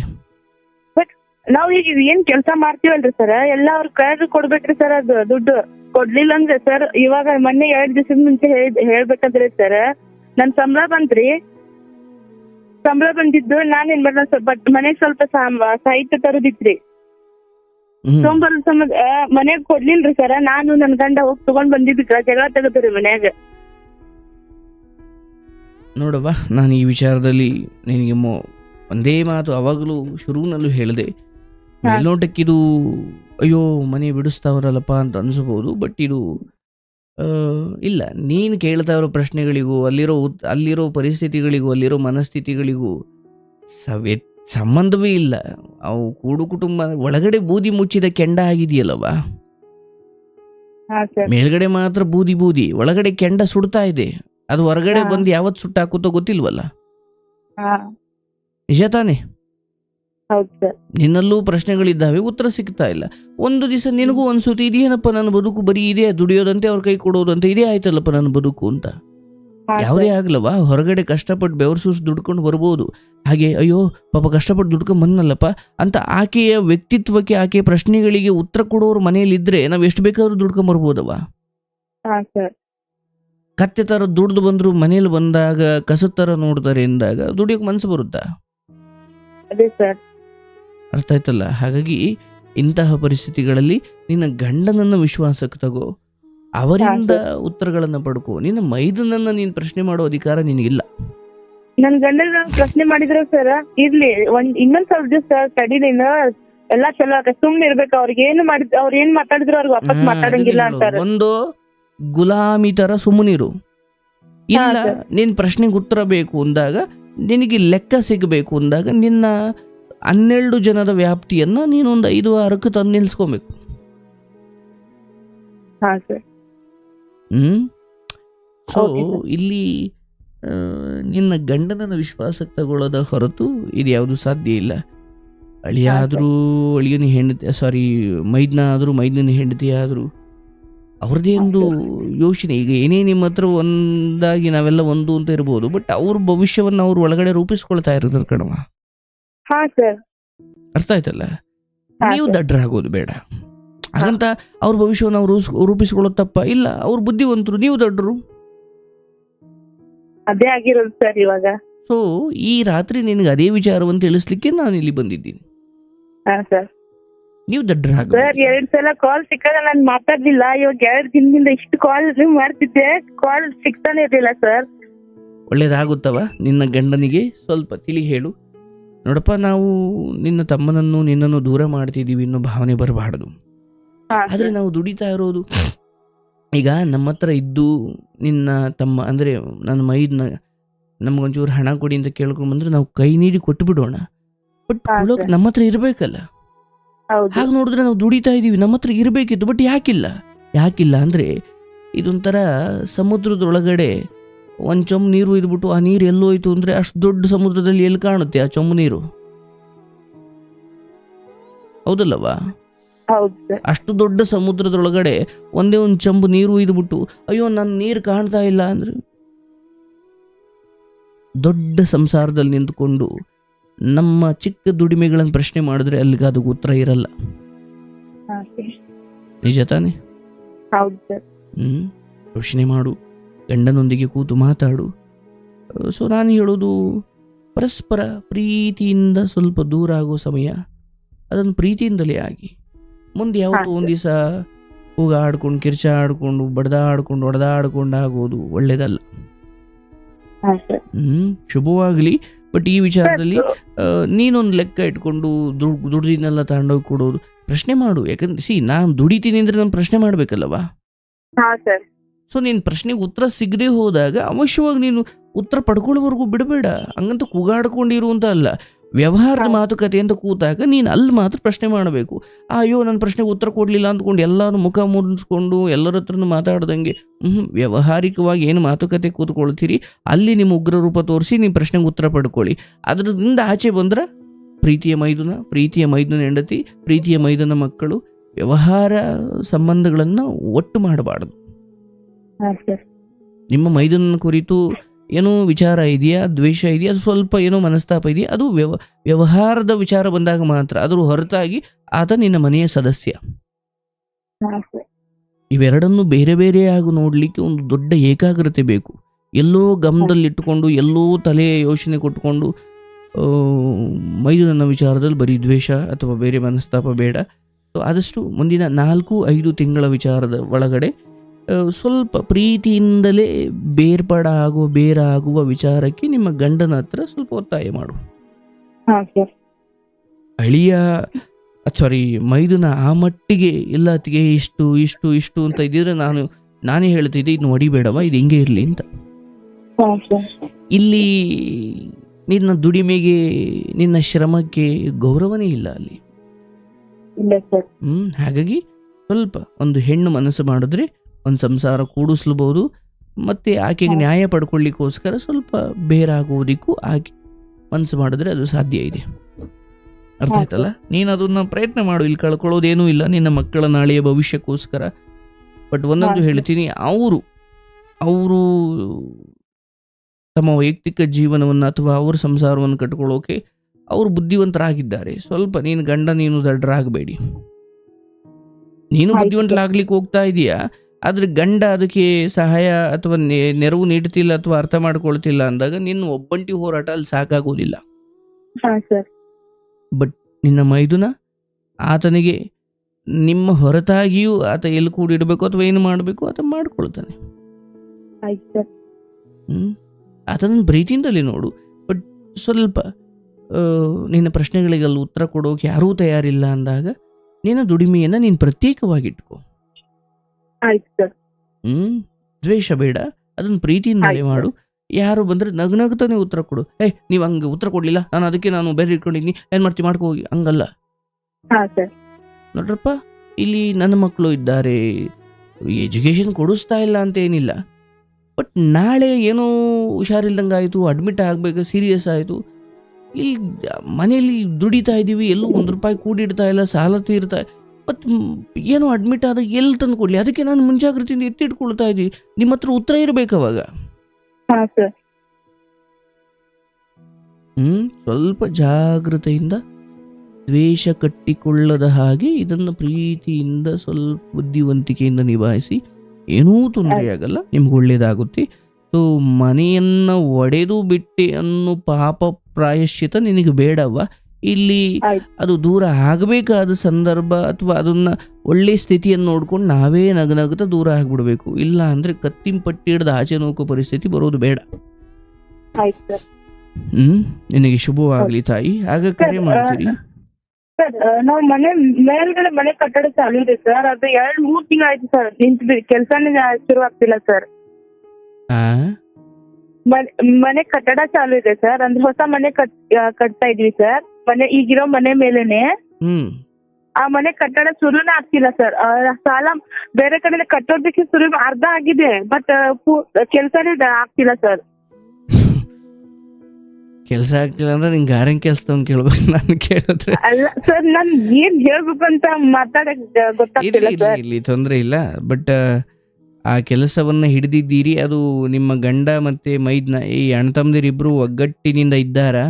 ನಾವ್ ಈಗ ಏನ್ ಕೆಲಸ ಮಾಡ್ತೀವಲ್ರಿ ಸರ್? ಎಲ್ಲ ಅವ್ರ ಕೈಯಾಗ ಕೊಡ್ಬೇಕ್ರಿ ಸರ್ ಅದು ದುಡ್ಡು. ಕೊಡ್ಲಿಲ್ಲ ಅಂದ್ರೆ ಸರ್ ಇವಾಗ ಮೊನ್ನೆ ಎರಡ್ ದಿವಸದ ಮುಂಚೆ ಹೇಳ್ ಹೇಳ್ಬೇಕಂದ್ರೆ ಸರ್ ನನ್ ಸಂಬಳ ಬಂತ್ರಿ ಸಂಬಳ ಬಂದಿದ್ದು ನಾನ್ ಏನ್ ಮಾಡ್ದೆ ಸ್ವಲ್ಪ ಮನೆಗ್ ಸ್ವಲ್ಪ ಸಾಮ- ಸಾಹಿತ್ಯ ತರದಿತ್ರಿ. ಹ್ಮ್. ತೊಂಬರ್ ಸಂಬಂಧ ಮನ್ಯಾಗ ಕೊಡ್ಲಿಲ್ರಿ ಸರ. ನಾನು ನನ್ ಗಂಡ ಹೋಗಿ ತಗೊಂಡ್ ಬಂದಿದ್ದ ಜಗಳ ತೆಗದ್ರಿ ಮನ್ಯಾಗ. ನೋಡವ್ವ ನಾನು ಈ ವಿಚಾರದಲ್ಲಿ ನಿನಗೆ ಮೊ ಒಂದೇ ಮಾತು ಅವಾಗಲೂ ಶುರುವಿನಲ್ಲೂ ಹೇಳಿದೆ. ಮೇಲ್ನೋಟಕ್ಕಿದು ಅಯ್ಯೋ ಮನೆ ಬಿಡಿಸ್ತಾವ್ರಲ್ಲಪ್ಪ ಅಂತ ಅನಿಸ್ಬೋದು ಬಟ್ ಇದು ಇಲ್ಲ. ನೀನು ಕೇಳ್ತಾ ಇರೋ ಪ್ರಶ್ನೆಗಳಿಗೂ ಅಲ್ಲಿರೋ ಉತ್ ಅಲ್ಲಿರೋ ಪರಿಸ್ಥಿತಿಗಳಿಗೂ ಅಲ್ಲಿರೋ ಮನಸ್ಥಿತಿಗಳಿಗೂ ಸವೆ ಸಂಬಂಧವೇ ಇಲ್ಲ. ಅವು ಕೂಡು ಕುಟುಂಬ ಒಳಗಡೆ ಬೂದಿ ಮುಚ್ಚಿದ ಕೆಂಡ ಆಗಿದೆಯಲ್ಲವ ಮೇಲ್ಗಡೆ ಮಾತ್ರ ಬೂದಿ ಬೂದಿ ಒಳಗಡೆ ಕೆಂಡ ಸುಡ್ತಾ ಇದೆ. ಅದು ಹೊರಗಡೆ. ಬಂದು ಯಾವತ್ತು ಸುಟ್ಟಾಕುತ್ತೋ ಗೊತ್ತಿಲ್ವಲ್ಲ? ಹಾ. ನಿಜ ತಾನೇ? ನಿನ್ನಲ್ಲೂ ಪ್ರಶ್ನೆಗಳಿದ್ದಾವೆ ಉತ್ತರ ಸಿಗ್ತಾ ಇಲ್ಲ. ಒಂದು ದಿವಸ ನಿನಗೂ ಅನ್ಸುತ್ತೆ ಇದೇನಪ್ಪ ನನ್ನ ಬದುಕು ಬರೀ ಇದೇ ದುಡಿಯೋದಂತೆ ಅವ್ರ ಕೈ ಕೊಡೋದಂತೆ ಇದೇ ಆಯ್ತಲ್ಲಪ್ಪ ನನ್ನ ಬದುಕು ಅಂತ? ಯಾವುದೇ ಸರ್. ಹೊರಗಡೆ ಕಷ್ಟಪಟ್ಟು ಬೆವರ್ಸೂಸ್ ದುಡ್ಕೊಂಡು ಬರ್ಬೋದು. ಹಾಗೆ ಅಯ್ಯೋ ಪಾಪ ಕಷ್ಟಪಟ್ಟು ದುಡ್ಕೊಂಡು ಬಂದಲ್ಲಪ್ಪ ಅಂತ ಆಕೆಯ ವ್ಯಕ್ತಿತ್ವಕ್ಕೆ ಆಕೆಯ ಪ್ರಶ್ನೆಗಳಿಗೆ ಉತ್ತರ ಕೊಡೋರು ಮನೆಯಲ್ಲಿದ್ದರೆ ನಾವು ಎಷ್ಟು ಬೇಕಾದ್ರೂ ದುಡ್ಕೊಂಡ್ ಬರ್ಬೋದವ ಕತ್ತೆ ತರ ದುಡ್ದು ಬಂದ್ರು ಮನೇಲಿ ಬಂದಾಗ ಕಸದ ತರ ನೋಡ್ತಾರೆ ಎಂದಾಗ ದುಡಿಯೋಕೆ ಮನಸ್ಸು ಬರುತ್ತಾ? ಅದೇ ಸರ್. ಅರ್ಥ ಆಯ್ತಲ್ಲ? ಹಾಗಾಗಿ ಇಂತಹ ಪರಿಸ್ಥಿತಿಗಳಲ್ಲಿ ನಿನ್ನ ಗಂಡನನ್ನ ವಿಶ್ವಾಸಕ್ಕೆ ತಗೋ. ಅವರಿಂದ ಉತ್ತರಗಳನ್ನು ಪಡ್ಕೋ. ನಿನ್ನ ಮೈದನನ್ನ ನೀನ್ ಪ್ರಶ್ನೆ ಮಾಡೋ ಅಧಿಕಾರ ನಿನಗಿಲ್ಲ. ನನ್ ಗಂಡನ ಪ್ರಶ್ನೆ ಮಾಡಿದ್ರ ಸರ್ ಇರ್ಲಿ. ಒಂದ್ ಇನ್ನೊಂದ್ ಸ್ವಲ್ಪ ದಿವಸ ತಡಿಲಿನ ಎಲ್ಲಾ ಚಲೋ ಆಗ ಸುಮ್ನೆ ಇರ್ಬೇಕು. ಅವ್ರಿಗೆ ಏನು ಮಾಡಿದ್ ಅವ್ರ ಏನ್ ಮಾತಾಡಿದ್ರು ಅವ್ರಿಗೆ ವಾಪಸ್ ಮಾತಾಡಂಗಿಲ್ಲ ಅಂತಾರೆ. ಒಂದು ಗುಲಾಮಿ ತರ ಸುಮ್ಮನಿರು ಇಲ್ಲ ನಿನ್ ಪ್ರಶ್ನೆಗೆ ಉತ್ತರ ಬೇಕು ಅಂದಾಗ ನಿನಗೆ ಲೆಕ್ಕ ಸಿಗಬೇಕು ಅಂದಾಗ ನಿನ್ನ ಹನ್ನೆರಡು ಜನರ ವ್ಯಾಪ್ತಿಯನ್ನ ನೀನು ಒಂದು ಐದು ವಾರಕ್ಕೆ ತಂದು ನಿಲ್ಸ್ಕೊಬೇಕು. ಹ್ಮ್? ಸೊ ಇಲ್ಲಿ ನಿನ್ನ ಗಂಡನನ್ನ ವಿಶ್ವಾಸಕ್ಕೆ ತಗೊಳ್ಳೋದ ಹೊರತು ಇದು ಯಾವುದು ಸಾಧ್ಯ ಇಲ್ಲ. ಅಳಿಯಾದರೂ ಅಳಿಯನ ಹೆಂಡತಿ ಸಾರಿ ಮೈದ್ನ ಆದರೂ ಮೈದ್ನ ಹೆಂಡತಿ ಆದರೂ ಅವ್ರದ್ದೇ ಒಂದು ಯೋಚನೆ. ಈಗ ಏನೇ ನಿಮ್ಮ ಹತ್ರ ಒಂದಾಗಿ ನಾವೆಲ್ಲ ಒಂದು ಅಂತ ಇರ್ಬೋದು ಬಟ್ ಅವ್ರ ಭವಿಷ್ಯವನ್ನು ಅವ್ರ ಒಳಗಡೆ ರೂಪಿಸ್ಕೊಳ್ತಾ ಇರೋದ್ರ ಕಣವ ಹಾ ಸರ್. ಅರ್ಥ ಆಯ್ತಲ್ಲ? ನೀವು. ದಡ್ಡರಾಗೋದು ಬೇಡ. ಹಾಗಂತ ಅವ್ರ ಭವಿಷ್ಯವನ್ನು ಅವ್ರು ರೂಪಿಸಿಕೊಳ್ಳೋದು ತಪ್ಪ. ಇಲ್ಲ ಅವ್ರ ಬುದ್ಧಿವಂತರು ನೀವು ದಡ್ಡರು ಅದೇ ಆಗಿರೋದು ಸರ್ ಇವಾಗ. ಸೊ ಈ ರಾತ್ರಿ ನಿನಗೆ ಅದೇ ವಿಚಾರವನ್ನು ತಿಳಿಸ್ಲಿಕ್ಕೆ ನಾನು ಇಲ್ಲಿ ಬಂದಿದ್ದೀನಿ. ಹಾ ಸರ್. ನೀವು ದಡ್ಡರಾಗ ಸರ್ ಎರಡ್ ಸಲ ಕಾಲ್ ಸಿಕ್ಕಾಗ ನಾನ್ ಮಾತಾಡ್ಲಿಲ್ಲ. ಇವಾಗ ಎರಡ್ ದಿನದಿಂದ ಇಷ್ಟು ಕಾಲ್ ಮಾಡ್ತಿದ್ದೆ. ಕಾಲ್ ಸಿಗ್ತಾನೆ ಇರಲಿಲ್ಲ ಸರ್. ಒಳ್ಳೇದಾಗುತ್ತವ? ನಿನ್ನ ಗಂಡನಿಗೆ ಸ್ವಲ್ಪ ತಿಳಿ ಹೇಳು. ನೋಡಪ್ಪ ನಾವು ನಿನ್ನ ತಮ್ಮನನ್ನು ನಿನ್ನನ್ನು ದೂರ ಮಾಡ್ತಿದ್ದೀವಿ ಅನ್ನೋ ಭಾವನೆ ಬರಬಾರ್ದು. ಆದರೆ ನಾವು ದುಡಿತಾ ಇರೋದು. ಈಗ ನಮ್ಮ ಹತ್ರ ಇದ್ದು ನಿನ್ನ ತಮ್ಮ ಅಂದರೆ ನನ್ನ ಮೈದ್ನ ನಮಗೊಂಚೂರು ಹಣ ಕೊಡಿ ಅಂತ ಕೇಳ್ಕೊಂಡು ಬಂದ್ರೆ ನಾವು ಕೈ ನೀಡಿ ಕೊಟ್ಟು ಬಿಡೋಣ ಬಟ್ ನಮ್ಮ ಹತ್ರ ಇರಬೇಕಲ್ಲ. ಹಾಗೆ ನೋಡಿದ್ರೆ ನಾವು ದುಡಿತಾ ಇದ್ದೀವಿ ನಮ್ಮ ಹತ್ರ ಇರಬೇಕಿತ್ತು ಬಟ್ ಯಾಕಿಲ್ಲ? ಯಾಕಿಲ್ಲ ಅಂದರೆ ಇದೊಂಥರ ಸಮುದ್ರದೊಳಗಡೆ ಒಂದು ಚೊಂಬು ನೀರು ಇದ್ಬಿಟ್ಟು ಆ ನೀರು ಎಲ್ಲೋಯ್ತು ಅಂದರೆ ಅಷ್ಟು ದೊಡ್ಡ ಸಮುದ್ರದಲ್ಲಿ ಎಲ್ಲಿ ಕಾಣುತ್ತೆ ಆ ಚೊಂಬು ನೀರು? ಹೌದಲ್ಲವಾ? ಅಷ್ಟು ದೊಡ್ಡ ಸಮುದ್ರದೊಳಗಡೆ ಒಂದೇ ಒಂದು ಚಂಬು ನೀರು ಇದ್ಬಿಟ್ಟು ಅಯ್ಯೋ ನನ್ನ ನೀರು ಕಾಣ್ತಾ ಇಲ್ಲ ಅಂದ್ರೆ? ದೊಡ್ಡ ಸಂಸಾರದಲ್ಲಿ ನಿಂತುಕೊಂಡು ನಮ್ಮ ಚಿಕ್ಕ ದುಡಿಮೆಗಳನ್ನು ಪ್ರಶ್ನೆ ಮಾಡಿದ್ರೆ ಅಲ್ಲಿಗೆ ಅದಕ್ಕೆ ಉತ್ತರ ಇರಲ್ಲ. ನಿಜ ತಾನೆ? ಹ್ಮ್ ಯೋಚನೆ ಮಾಡು. ಗಂಡನೊಂದಿಗೆ ಕೂತು ಮಾತಾಡು. ಸೊ ನಾನು ಹೇಳೋದು ಪರಸ್ಪರ ಪ್ರೀತಿಯಿಂದ ಸ್ವಲ್ಪ ದೂರ ಆಗೋ ಸಮಯ ಅದನ್ನು ಪ್ರೀತಿಯಿಂದಲೇ ಆಗಿ. ಮುಂದೆ ಯಾವತ್ತೂ ಒಂದು ದಿವಸ ಹೋಗ ಆಡ್ಕೊಂಡು ಕಿರ್ಚ ಆಡ್ಕೊಂಡು ಬಡ್ದಾಡ್ಕೊಂಡು ಹೊಡೆದಾಡ್ಕೊಂಡು ಆಗೋದು ಒಳ್ಳೇದಲ್ಲ. ಹ್ಮ್ ಶುಭವಾಗಲಿ. ಬಟ್ ಈ ವಿಚಾರದಲ್ಲಿ ನೀನೊಂದು ಲೆಕ್ಕ ಇಟ್ಕೊಂಡು ದುಡ್ ದುಡ್ದಿನೆಲ್ಲ ತಗೊಂಡೋಗಿ ಕೊಡೋದು ಪ್ರಶ್ನೆ ಮಾಡು. ಯಾಕಂದ್ರೆ ಸಿ ನಾನು ದುಡಿತೀನಿ ಅಂದ್ರೆ ನಾನು ಪ್ರಶ್ನೆ ಮಾಡ್ಬೇಕಲ್ಲವಾ? ಹಾ ಸರ್. ಸೊ ನೀನು ಪ್ರಶ್ನೆಗೆ ಉತ್ತರ ಸಿಗದೆ ಹೋದಾಗ ಅವಶ್ಯವಾಗಿ ನೀನು ಉತ್ತರ ಪಡ್ಕೊಳ್ಳೋವರೆಗೂ ಬಿಡಬೇಡ. ಹಂಗಂತ ಕೂಗಾಡ್ಕೊಂಡಿರು ಅಂತ ಅಲ್ಲ. ವ್ಯವಹಾರದ. ಮಾತುಕತೆ ಅಂತ ಕೂತಾಗ ನೀನು ಅಲ್ಲಿ ಮಾತ್ರ ಪ್ರಶ್ನೆ ಮಾಡಬೇಕು. ಅಯ್ಯೋ ನನ್ನ ಪ್ರಶ್ನೆಗೆ ಉತ್ತರ ಕೊಡಲಿಲ್ಲ ಅಂದ್ಕೊಂಡು ಎಲ್ಲರೂ ಮುಖ ಮುರಿಸ್ಕೊಂಡು ಎಲ್ಲರ ಹತ್ರನೂ ಮಾತಾಡ್ದಂಗೆ ಹ್ಞೂ ವ್ಯಾವಹಾರಿಕವಾಗಿ ಏನು ಮಾತುಕತೆ ಕೂತ್ಕೊಳ್ತೀರಿ? ಅಲ್ಲಿ ನಿಮ್ಮ ಉಗ್ರ ರೂಪ ತೋರಿಸಿ ನೀವು ಪ್ರಶ್ನೆಗೆ ಉತ್ತರ ಪಡ್ಕೊಳ್ಳಿ. ಅದರಿಂದ ಆಚೆ ಬಂದ್ರೆ ಪ್ರೀತಿಯ ಮೈದುನ ಪ್ರೀತಿಯ ಮೈದುನ ಹೆಂಡತಿ ಪ್ರೀತಿಯ ಮೈದುನ ಮಕ್ಕಳು ವ್ಯವಹಾರ ಸಂಬಂಧಗಳನ್ನು ಒಟ್ಟು ಮಾಡಬಾರ್ದು. ನಿಮ್ಮ ಮೈದನ ಕುರಿತು ಏನೋ ವಿಚಾರ ಇದೆಯಾ? ದ್ವೇಷ ಇದೆಯಾ? ಅದು ಸ್ವಲ್ಪ ಏನೋ ಮನಸ್ತಾಪ ಇದೆಯಾ? ಅದು ವ್ಯವ ವ್ಯವಹಾರದ ವಿಚಾರ ಬಂದಾಗ ಮಾತ್ರ ಅದ್ರ ಹೊರತಾಗಿ ಆತ ನಿನ್ನ ಮನೆಯ ಸದಸ್ಯ. ಇವೆರಡನ್ನು ಬೇರೆ ಬೇರೆಯಾಗಿ ನೋಡಲಿಕ್ಕೆ ಒಂದು ದೊಡ್ಡ ಏಕಾಗ್ರತೆ ಬೇಕು. ಎಲ್ಲೋ ಗಮನದಲ್ಲಿಟ್ಟುಕೊಂಡು ಎಲ್ಲೋ ತಲೆ ಯೋಚನೆ ಕೊಟ್ಟುಕೊಂಡು ಮೈದನ ಮೈದುನನ ವಿಚಾರದಲ್ಲಿ ಬರೀ ದ್ವೇಷ ಅಥವಾ ಬೇರೆ ಮನಸ್ತಾಪ ಬೇಡ. ಸೊ ಆದಷ್ಟು ಮುಂದಿನ ನಾಲ್ಕು ಐದು ತಿಂಗಳ ವಿಚಾರದ ಒಳಗಡೆ ಸ್ವಲ್ಪ ಪ್ರೀತಿಯಿಂದಲೇ ಬೇರ್ಪಡ ಆಗುವ ಬೇರಾಗುವ ವಿಚಾರಕ್ಕೆ ನಿಮ್ಮ ಗಂಡನ ಹತ್ರ ಸ್ವಲ್ಪ ಒತ್ತಾಯ ಮಾಡು ಅಳಿಯ ಸಾರಿ ಮೈದುನ ಆ ಮಟ್ಟಿಗೆ ಎಲ್ಲ ಅತ್ತಿಗೆ ಇಷ್ಟು ಇಷ್ಟು ಇಷ್ಟು ಅಂತ ಇದ್ರೆ ನಾನು ನಾನೇ ಹೇಳ್ತಿದ್ದೆ ಇದನ್ನು ಹೊಡಿಬೇಡವ ಇದು ಹಿಂಗೆ ಇರಲಿ ಅಂತ. ಇಲ್ಲಿ ನಿನ್ನ ದುಡಿಮೆಗೆ ನಿನ್ನ ಶ್ರಮಕ್ಕೆ ಗೌರವನೇ ಇಲ್ಲ ಅಲ್ಲಿ. ಹ್ಮ್ ಹಾಗಾಗಿ ಸ್ವಲ್ಪ ಒಂದು ಹೆಣ್ಣು ಮನಸ್ಸು ಮಾಡಿದ್ರೆ ಒಂದು ಸಂಸಾರ ಕೂಡಿಸ್ಲಬಹುದು ಮತ್ತೆ ಆಕೆಗೆ ನ್ಯಾಯ ಪಡ್ಕೊಳ್ಳಿಕ್ಕೋಸ್ಕರ ಸ್ವಲ್ಪ ಬೇರಾಗುವುದಕ್ಕೂ ಆಕೆ ಮನಸ್ಸು ಮಾಡಿದ್ರೆ ಅದು ಸಾಧ್ಯ ಇದೆ. ಅರ್ಥ ಆಯ್ತಲ್ಲ? ನೀನು ಅದನ್ನ ಪ್ರಯತ್ನ ಮಾಡು ಇಲ್ಲಿ ಕಳ್ಕೊಳ್ಳೋದೇನೂ ಇಲ್ಲ ನಿನ್ನ ಮಕ್ಕಳ ನಾಳೆಯ ಭವಿಷ್ಯಕ್ಕೋಸ್ಕರ. ಬಟ್ ಒಂದೊಂದು ಹೇಳ್ತೀನಿ ಅವರು ಅವರು ತಮ್ಮ ವೈಯಕ್ತಿಕ ಜೀವನವನ್ನು ಅಥವಾ ಅವ್ರ ಸಂಸಾರವನ್ನು ಕಟ್ಕೊಳ್ಳೋಕೆ ಅವರು ಬುದ್ಧಿವಂತರಾಗಿದ್ದಾರೆ. ಸ್ವಲ್ಪ ನೀನು ಗಂಡ ನೀನು ದಡ್ಡರಾಗಬೇಡಿ. ನೀನು ಬುದ್ಧಿವಂತರಾಗ್ಲಿಕ್ಕೆ ಹೋಗ್ತಾ ಇದೀಯಾ? ಆದ್ರೆ ಗಂಡ ಅದಕ್ಕೆ ಸಹಾಯ ಅಥವಾ ನೆ- ನೆರವು ನೀಡ್ತಿಲ್ಲ ಅಥವಾ ಅರ್ಥ ಮಾಡ್ಕೊಳ್ತಿಲ್ಲ ಅಂದಾಗ ನಿನ್ನ ಒಬ್ಬಂಟಿ ಹೋರಾಟ ಅಲ್ಲಿ ಸಾಕಾಗೋದಿಲ್ಲ. But sir. ನಿನ್ನ ಮೈದುನ ಆತನಿಗೆ ನಿಮ್ಮ ಹೊರತಾಗಿಯೂ ಆತ ಎಲ್ಲಿ ಕೂಡಿಡಬೇಕು ಅಥವಾ ಏನು ಮಾಡಬೇಕು ಆತ ಮಾಡ್ಕೊಳ್ತಾನೆ. ಆಯ್ತು ಸರ್. ಹ್ಮ್. ಆತನ ಪ್ರೀತಿಯಿಂದಲೇ ನೋಡು. ಬಟ್ ಸ್ವಲ್ಪ ನಿನ್ನ ಪ್ರಶ್ನೆಗಳಿಗೆ ಅಲ್ಲಿ ಉತ್ತರ ಕೊಡೋಕೆ ಯಾರೂ ತಯಾರಿಲ್ಲ ಅಂದಾಗ ನಿನ್ನ ದುಡಿಮೆಯನ್ನು ನೀನು ಪ್ರತ್ಯೇಕವಾಗಿಟ್ಕೋ. ಆಯ್ತು ಸರ್. ಹ್ಮ್? ದ್ವೇಷ ಬೇಡ. ಅದನ್ನ ಪ್ರೀತಿಯಿಂದಲೇ ಆಯ್ತು. ಮಾಡು. ಯಾರು ಬಂದ್ರೆ ನಗ್ನಗ್ತಾನೆ ಉತ್ತರ ಕೊಡು. ಏ ನೀವ್ ಹಂಗೆ ಉತ್ತರ ಕೊಡ್ಲಿಲ್ಲ. ನಾನು ಅದಕ್ಕೆ ನಾನು ಬೇರೆ ಇಟ್ಕೊಂಡಿದ್ದೀನಿ. ಏನ್ ಮಾಡ್ತಿ? ಮಾಡ್ಕೋ ಹೋಗಿ. ಹಂಗಲ್ಲ. ಹಾ ಸರ್. ನೋಡ್ರಪ್ಪ ಇಲ್ಲಿ ನನ್ನ ಮಕ್ಕಳು ಇದ್ದಾರೆ. ಎಜುಕೇಶನ್ ಕೊಡಿಸ್ತಾ ಇಲ್ಲ ಅಂತ ಏನಿಲ್ಲ. ಬಟ್ ನಾಳೆ ಏನೋ ಹುಷಾರಿಲ್ದಂಗೆ ಆಯಿತು ಅಡ್ಮಿಟ್ ಆಗಬೇಕು ಸೀರಿಯಸ್ ಆಯಿತು. ಇಲ್ಲಿ ಮನೆಯಲ್ಲಿ ದುಡಿತಾ ಇದ್ದೀವಿ ಎಲ್ಲೂ ಒಂದು ರೂಪಾಯಿ ಕೂಡಿಡ್ತಾ ಇಲ್ಲ ಸಾಲ ತೀರ್ತಾ ಮತ್ತು ಏನೋ ಅಡ್ಮಿಟ್ ಆದಾಗ ಎಲ್ಲಿ ತಂದು ಕೊಡಲಿ? ಅದಕ್ಕೆ ನಾನು ಮುಂಜಾಗ್ರತೆಯಿಂದ ಎತ್ತಿಟ್ಕೊಳ್ತಾ ಇದ್ದೀನಿ. ನಿಮ್ಮ ಹತ್ರ ಉತ್ತರ ಇರಬೇಕು ಅವಾಗ. ಹ್ಞೂ ಸ್ವಲ್ಪ ಜಾಗ್ರತೆಯಿಂದ ದ್ವೇಷ ಕಟ್ಟಿಕೊಳ್ಳದ ಹಾಗೆ ಇದನ್ನು ಪ್ರೀತಿಯಿಂದ ಸ್ವಲ್ಪ ಬುದ್ಧಿವಂತಿಕೆಯಿಂದ ನಿಭಾಯಿಸಿ. ಏನೂ ತೊಂದರೆ ಆಗಲ್ಲ ನಿಮ್ಗೆ ಒಳ್ಳೇದಾಗುತ್ತೆ. ಸೊ ಮನೆಯನ್ನ ಒಡೆದು ಬಿಟ್ಟೆ ಅನ್ನೋ ಪಾಪ ಪ್ರಾಯಶ್ಚಿತ ನಿನಗೆ ಬೇಡವ ಇಲ್ಲಿ ಅದು ದೂರ ಆಗಬೇಕಾದ ಸಂದರ್ಭ ಅಥವಾ ಅದನ್ನ ಒಳ್ಳೆ ಸ್ಥಿತಿಯನ್ನು ನೋಡ್ಕೊಂಡು ನಾವೇ ನಗನಗುತ್ತಾ ದೂರ ಆಗ್ಬಿಡ್ಬೇಕು. ಇಲ್ಲ ಅಂದ್ರೆ ಕತ್ತಿನ ಪಟ್ಟಿ ಹಿಡ್ದು ಆಚೆ ನೋಕೋ ಪರಿಸ್ಥಿತಿ ಬರೋದು ಬೇಡ. ಸರ್. ಹ್ಮ್? ನಿನಗೆ ಶುಭವಾಗ್ಲಿ ತಾಯಿ. ಆಗ ಕರೆ ಸರ್, ಮಾಡ್ತೀರಿ ಸರ್ ನಾವು ಮನೆ ಮೇಲ್ಗಡೆ ಮನೆ ಕಟ್ಟಡ ಚಾಲು ಇದೆ ಸರ್. ಅದು ಎರಡ್ ಮೂರ್ ತಿಂಗಳು ಆಯ್ತು ಸರ್. ನಿಂತು ಕೆಲಸನೇ ಶುರುವಾಗ್ತಿಲ್ಲ ಸರ್. ಆ? ಮನೆ- ಮನೆ ಕಟ್ಟಡ ಚಾಲು ಇದೆ ಸರ್. ಅಂದ್ರೆ ಹೊಸ ಮನೆ ಕಟ್ ಕಟ್ತಾ ಇದೀವಿ ಸರ್. ಮನೆ ಈಗಿರೋ ಮನೆ ಮೇಲೆನೆ ಹ್ಮ್. ಆ ಮನೆ ಕಟ್ಟಡ ಶುರುನೇ ಆಗ್ತಿಲ್ಲ ಸರ್. ಸಾಲ ಬೇರೆ ಕಡೆ ಕಟ್ಟೋದಕ್ಕೆ ಶುರು ಅರ್ಧ ಆಗಿದೆ ಬಟ್ ಕೆಲಸನೇ ಆಗ್ತಿಲ್ಲ ಸರ್. ಕೆಲಸ ಆಗ್ತಿಲ್ಲ ಅಂದ್ರೆ ನಿಂಗೆ ಗಾರೆ ಕೆಲಸ ಕೇಳ್ಬೇಕು ನಾನು ಕೇಳಿದ್ರೆ. ಅಲ್ಲ ಸರ್ ನಾನ್ ಏನ್ ಹೇಳ್ಬೇಕು ಅಂತ ಮಾತಾಡಕ್ ಗೊತ್ತಾಗ್ತಿಲ್ಲ ಇಲ್ಲಿ ಸರ್. ತೊಂದರೆ ಇಲ್ಲ. ಬಟ್ ಆ ಕೆಲಸವನ್ನ ಹಿಡಿದಿದ್ದೀರಿ ಅದು ನಿಮ್ಮ ಗಂಡ ಮತ್ತೆ ಮೈದ್ನ ಈ ಅಣ್ಣ ತಮ್ಮದಿರಿಬ್ರು ಒಗ್ಗಟ್ಟಿನಿಂದ ಇದ್ದಾರಾ?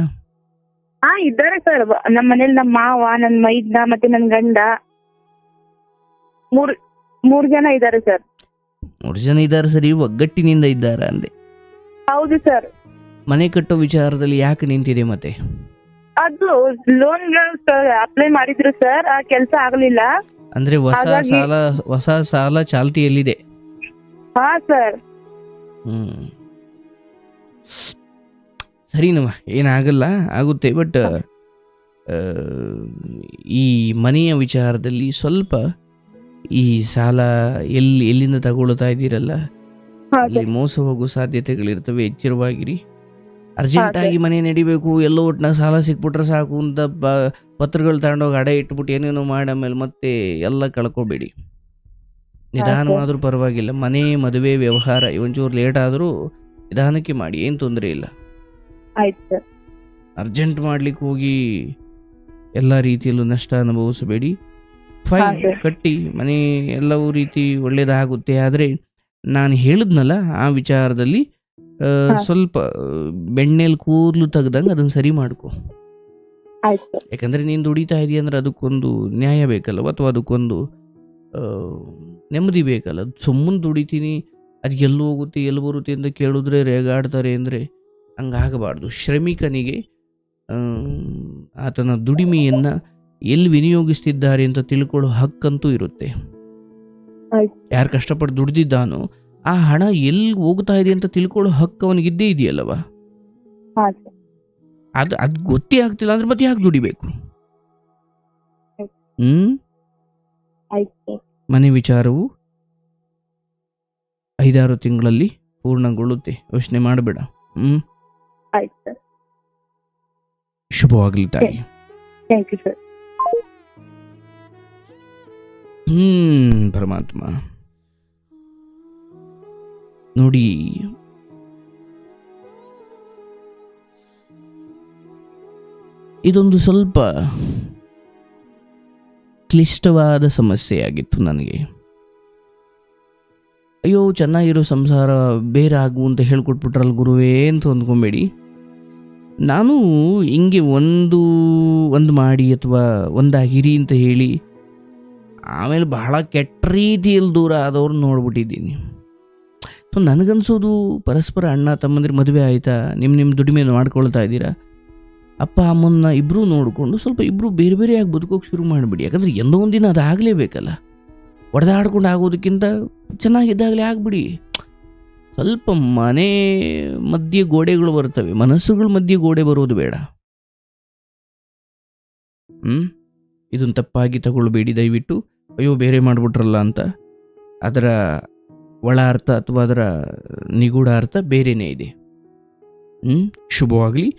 ಹಾ ಇದ್ದಾರೆ ಸರ್ ನಮ್ಮ ಮನೇಲಿ ನಮ್ಮ ಮಾವ ನನ್ ಮೈದ್ನ ಮತ್ತೆ ನನ್ ಗಂಡ. ಮೂರ್ ಮೂರ್ ಜನ ಇದ್ದಾರೆ ಸರ್ ಮೂರ್ ಜನ ಇದ್ದಾರೆ ಸರಿ ಒಗ್ಗಟ್ಟಿನಿಂದ ಇದ್ದಾರೆ ಅಂದೆ. ಹೌದು ಸರ್ ಮನೆ ಕಟ್ಟೋ ವಿಚಾರದಲ್ಲಿ ಯಾಕೆ ನಿಂತಿದೆ ಮತ್ತೆ? ಅದು ಲೋನ್ ಅಪ್ಲೈ ಮಾಡಿದ್ರು ಸರ್ ಆ ಕೆಲಸ ಆಗ್ಲಿಲ್ಲ. ಅಂದ್ರೆ ಹೊಸ ಹಾಗಾಗಿ- ಸಾಲ ಹೊಸ ಸಾಲ ಚಾಲ್ತಿಯಲ್ಲಿದೆ. ಹಾ ಸರ್ ಹ್ಮ್. ಸರಿನಮ್ಮ ಏನಾಗಲ್ಲ ಆಗುತ್ತೆ. ಬಟ್ ಈ ಮನೆಯ ವಿಚಾರದಲ್ಲಿ ಸ್ವಲ್ಪ ಈ ಸಾಲ ಎಲ್ಲಿ ಎಲ್ಲಿಂದ ತಗೊಳ್ತಾ ಇದ್ದೀರಲ್ಲ? ಅಲ್ಲಿ ಮೋಸ ಹೋಗೋ ಸಾಧ್ಯತೆಗಳಿರ್ತವೆ ಎಚ್ಚರವಾಗಿರಿ. ಅರ್ಜೆಂಟ್ ಆಗಿ ಮನೆ ನಡಿಬೇಕು ಎಲ್ಲೋ ಒಟ್ಟಿನಾಗ ಸಾಲ ಸಿಕ್ಬಿಟ್ರೆ ಸಾಕು ಅಂತ ಪತ್ರಗಳು ತಗೊಂಡೋಗಿ ಅಡ ಇಟ್ಬಿಟ್ಟು ಏನೇನೋ ಮಾಡಿ ಆಮೇಲೆ ಮತ್ತೆ ಎಲ್ಲ ಕಳ್ಕೊಬೇಡಿ. ನಿಧಾನವಾದ್ರೂ ಪರವಾಗಿಲ್ಲ ಮನೆ ಮದುವೆ ವ್ಯವಹಾರ ಒಂಚೂರು ಲೇಟ್ ಆದರೂ ನಿಧಾನಕ್ಕೆ ಮಾಡಿ ಏನು ತೊಂದರೆ ಇಲ್ಲ. ಆಯ್ತು. ಸರ್ ಅರ್ಜೆಂಟ್ ಮಾಡ್ಲಿಕ್ಕೆ ಹೋಗಿ ಎಲ್ಲ ರೀತಿಯಲ್ಲೂ ನಷ್ಟ ಅನುಭವಿಸಬೇಡಿ. ಫೈನ್. ಕಟ್ಟಿ ಮನೆ ಎಲ್ಲವೂ ರೀತಿ ಒಳ್ಳೇದಾಗುತ್ತೆ. ಆದರೆ ನಾನು ಹೇಳಿದ್ನಲ್ಲ ಆ ವಿಚಾರದಲ್ಲಿ ಸ್ವಲ್ಪ ಬೆಣ್ಣೆಲ್ ಕೂದಲು ತೆಗ್ದಂಗೆ ಅದನ್ನು ಸರಿ ಮಾಡ್ಕೊ. ಯಾಕಂದ್ರೆ ನೀನು ದುಡಿತಾ ಇದೀಯ ಅಂದ್ರೆ ಅದಕ್ಕೊಂದು ನ್ಯಾಯ ಬೇಕಲ್ಲ ಅಥವಾ ಅದಕ್ಕೊಂದು ಆ, ನೆಮ್ಮದಿ ಬೇಕಲ್ಲ? ಸುಮ್ಮನೆ ದುಡಿತೀನಿ ಅದು ಎಲ್ಲಿ ಹೋಗುತ್ತೆ ಎಲ್ಲಿ ಬರುತ್ತೆ ಅಂತ ಕೇಳಿದ್ರೆ ರೇಗಾಡ್ತಾರೆ ಅಂದರೆ ಹಂಗಾಗಬಾರ್ದು. ಶ್ರಮಿಕನಿಗೆ ಆತನ ದುಡಿಮೆಯನ್ನು ಎಲ್ಲಿ ವಿನಿಯೋಗಿಸ್ತಿದ್ದಾರೆ ಅಂತ ತಿಳ್ಕೊಳ್ಳೋ ಹಕ್ಕಂತೂ ಇರುತ್ತೆ. ಯಾರು ಕಷ್ಟಪಟ್ಟು ದುಡ್ದಿದ್ದಾನೋ ಆ ಹಣ ಎಲ್ಲಿ ಹೋಗ್ತಾ ಇದೆ ಅಂತ ತಿಳ್ಕೊಳ್ಳೋ ಹಕ್ಕು ಅವನಿಗಿದ್ದೇ ಇದೆಯಲ್ಲವ? ಅದು ಅದು ಗೊತ್ತೇ ಆಗ್ತಿಲ್ಲ ಅಂದ್ರೆ ಮತ್ತೆ ಯಾಕೆ ದುಡಿಬೇಕು? ಹ್ಮ್? ಮನೆ ವಿಚಾರವು ಐದಾರು ತಿಂಗಳಲ್ಲಿ ಪೂರ್ಣಗೊಳ್ಳುತ್ತೆ. ಯೋಚನೆ ಮಾಡಬೇಡ. ಹ್ಮ್? ಆಯ್ತು ಸರ್. ಶುಭವಾಗಲಿ ತಾಯಿ. ಥ್ಯಾಂಕ್ ಯು ಸರ್ ಹ್ಮ್ ಪರಮಾತ್ಮ. ನೋಡಿ. ಇದೊಂದು ಸ್ವಲ್ಪ ಕ್ಲಿಷ್ಟವಾದ ಸಮಸ್ಯೆಯಾಗಿತ್ತು ನನಗೆ. ಅಯ್ಯೋ ಚೆನ್ನಾಗಿರೋ ಸಂಸಾರ ಬೇರೆ ಆಗು ಅಂತ ಹೇಳ್ಕೊಟ್ಬಿಟ್ರಲ್ಲ ಗುರುವೇ ಅಂತ ಅಂದ್ಕೊಂಬೇಡಿ. ನಾನು ಹಿಂಗೆ ಒಂದು ಒಂದು ಮಾಡಿ ಅಥವಾ ಒಂದಾಗಿರಿ ಅಂತ ಹೇಳಿ ಆಮೇಲೆ ಬಹಳ ಕೆಟ್ಟ ರೀತಿಯಲ್ಲಿ ದೂರ ಆದವ್ರನ್ನ ನೋಡ್ಬಿಟ್ಟಿದ್ದೀನಿ. ಸೊ ನನಗನ್ಸೋದು ಪರಸ್ಪರ ಅಣ್ಣ ತಮ್ಮಂದಿರ ಮದುವೆ ಆಯಿತಾ? ನಿಮ್ಮ ನಿಮ್ಮ ದುಡಿಮೆ ಮಾಡ್ಕೊಳ್ತಾ ಇದ್ದೀರಾ? ಅಪ್ಪ, ಅಮ್ಮನ್ನ ಇಬ್ಬರೂ ನೋಡಿಕೊಂಡು ಸ್ವಲ್ಪ ಇಬ್ಬರು ಬೇರೆ ಬೇರೆಯಾಗಿ ಬದುಕೋಕೆ ಶುರು ಮಾಡಿಬಿಡಿ. ಯಾಕಂದರೆ ಎಂದೋ ಒಂದಿನ ಅದು ಆಗಲೇಬೇಕಲ್ಲ ಒಡೆದಾಡ್ಕೊಂಡು ಆಗೋದಕ್ಕಿಂತ ಚೆನ್ನಾಗಿದ್ದಾಗಲೇ ಆಗ್ಬಿಡಿ. ಸ್ವಲ್ಪ ಮನೆ ಮಧ್ಯೆ ಗೋಡೆಗಳು ಬರ್ತವೆ. ಮನಸ್ಸುಗಳ ಮಧ್ಯೆ ಗೋಡೆ ಬರೋದು ಬೇಡ. ಹ್ಞೂ ಇದನ್ನು ತಪ್ಪಾಗಿ ತಗೊಳ್ಬೇಡಿ ದಯವಿಟ್ಟು. ಅಯ್ಯೋ, ಬೇರೆ ಮಾಡಿಬಿಟ್ರಲ್ಲ ಅಂತ. ಅದರ ಒಳ ಅರ್ಥ ಅಥವಾ ಅದರ ನಿಗೂಢ ಅರ್ಥ ಬೇರೆಯೇ ಇದೆ. ಹ್ಞೂ ಶುಭವಾಗಲಿ.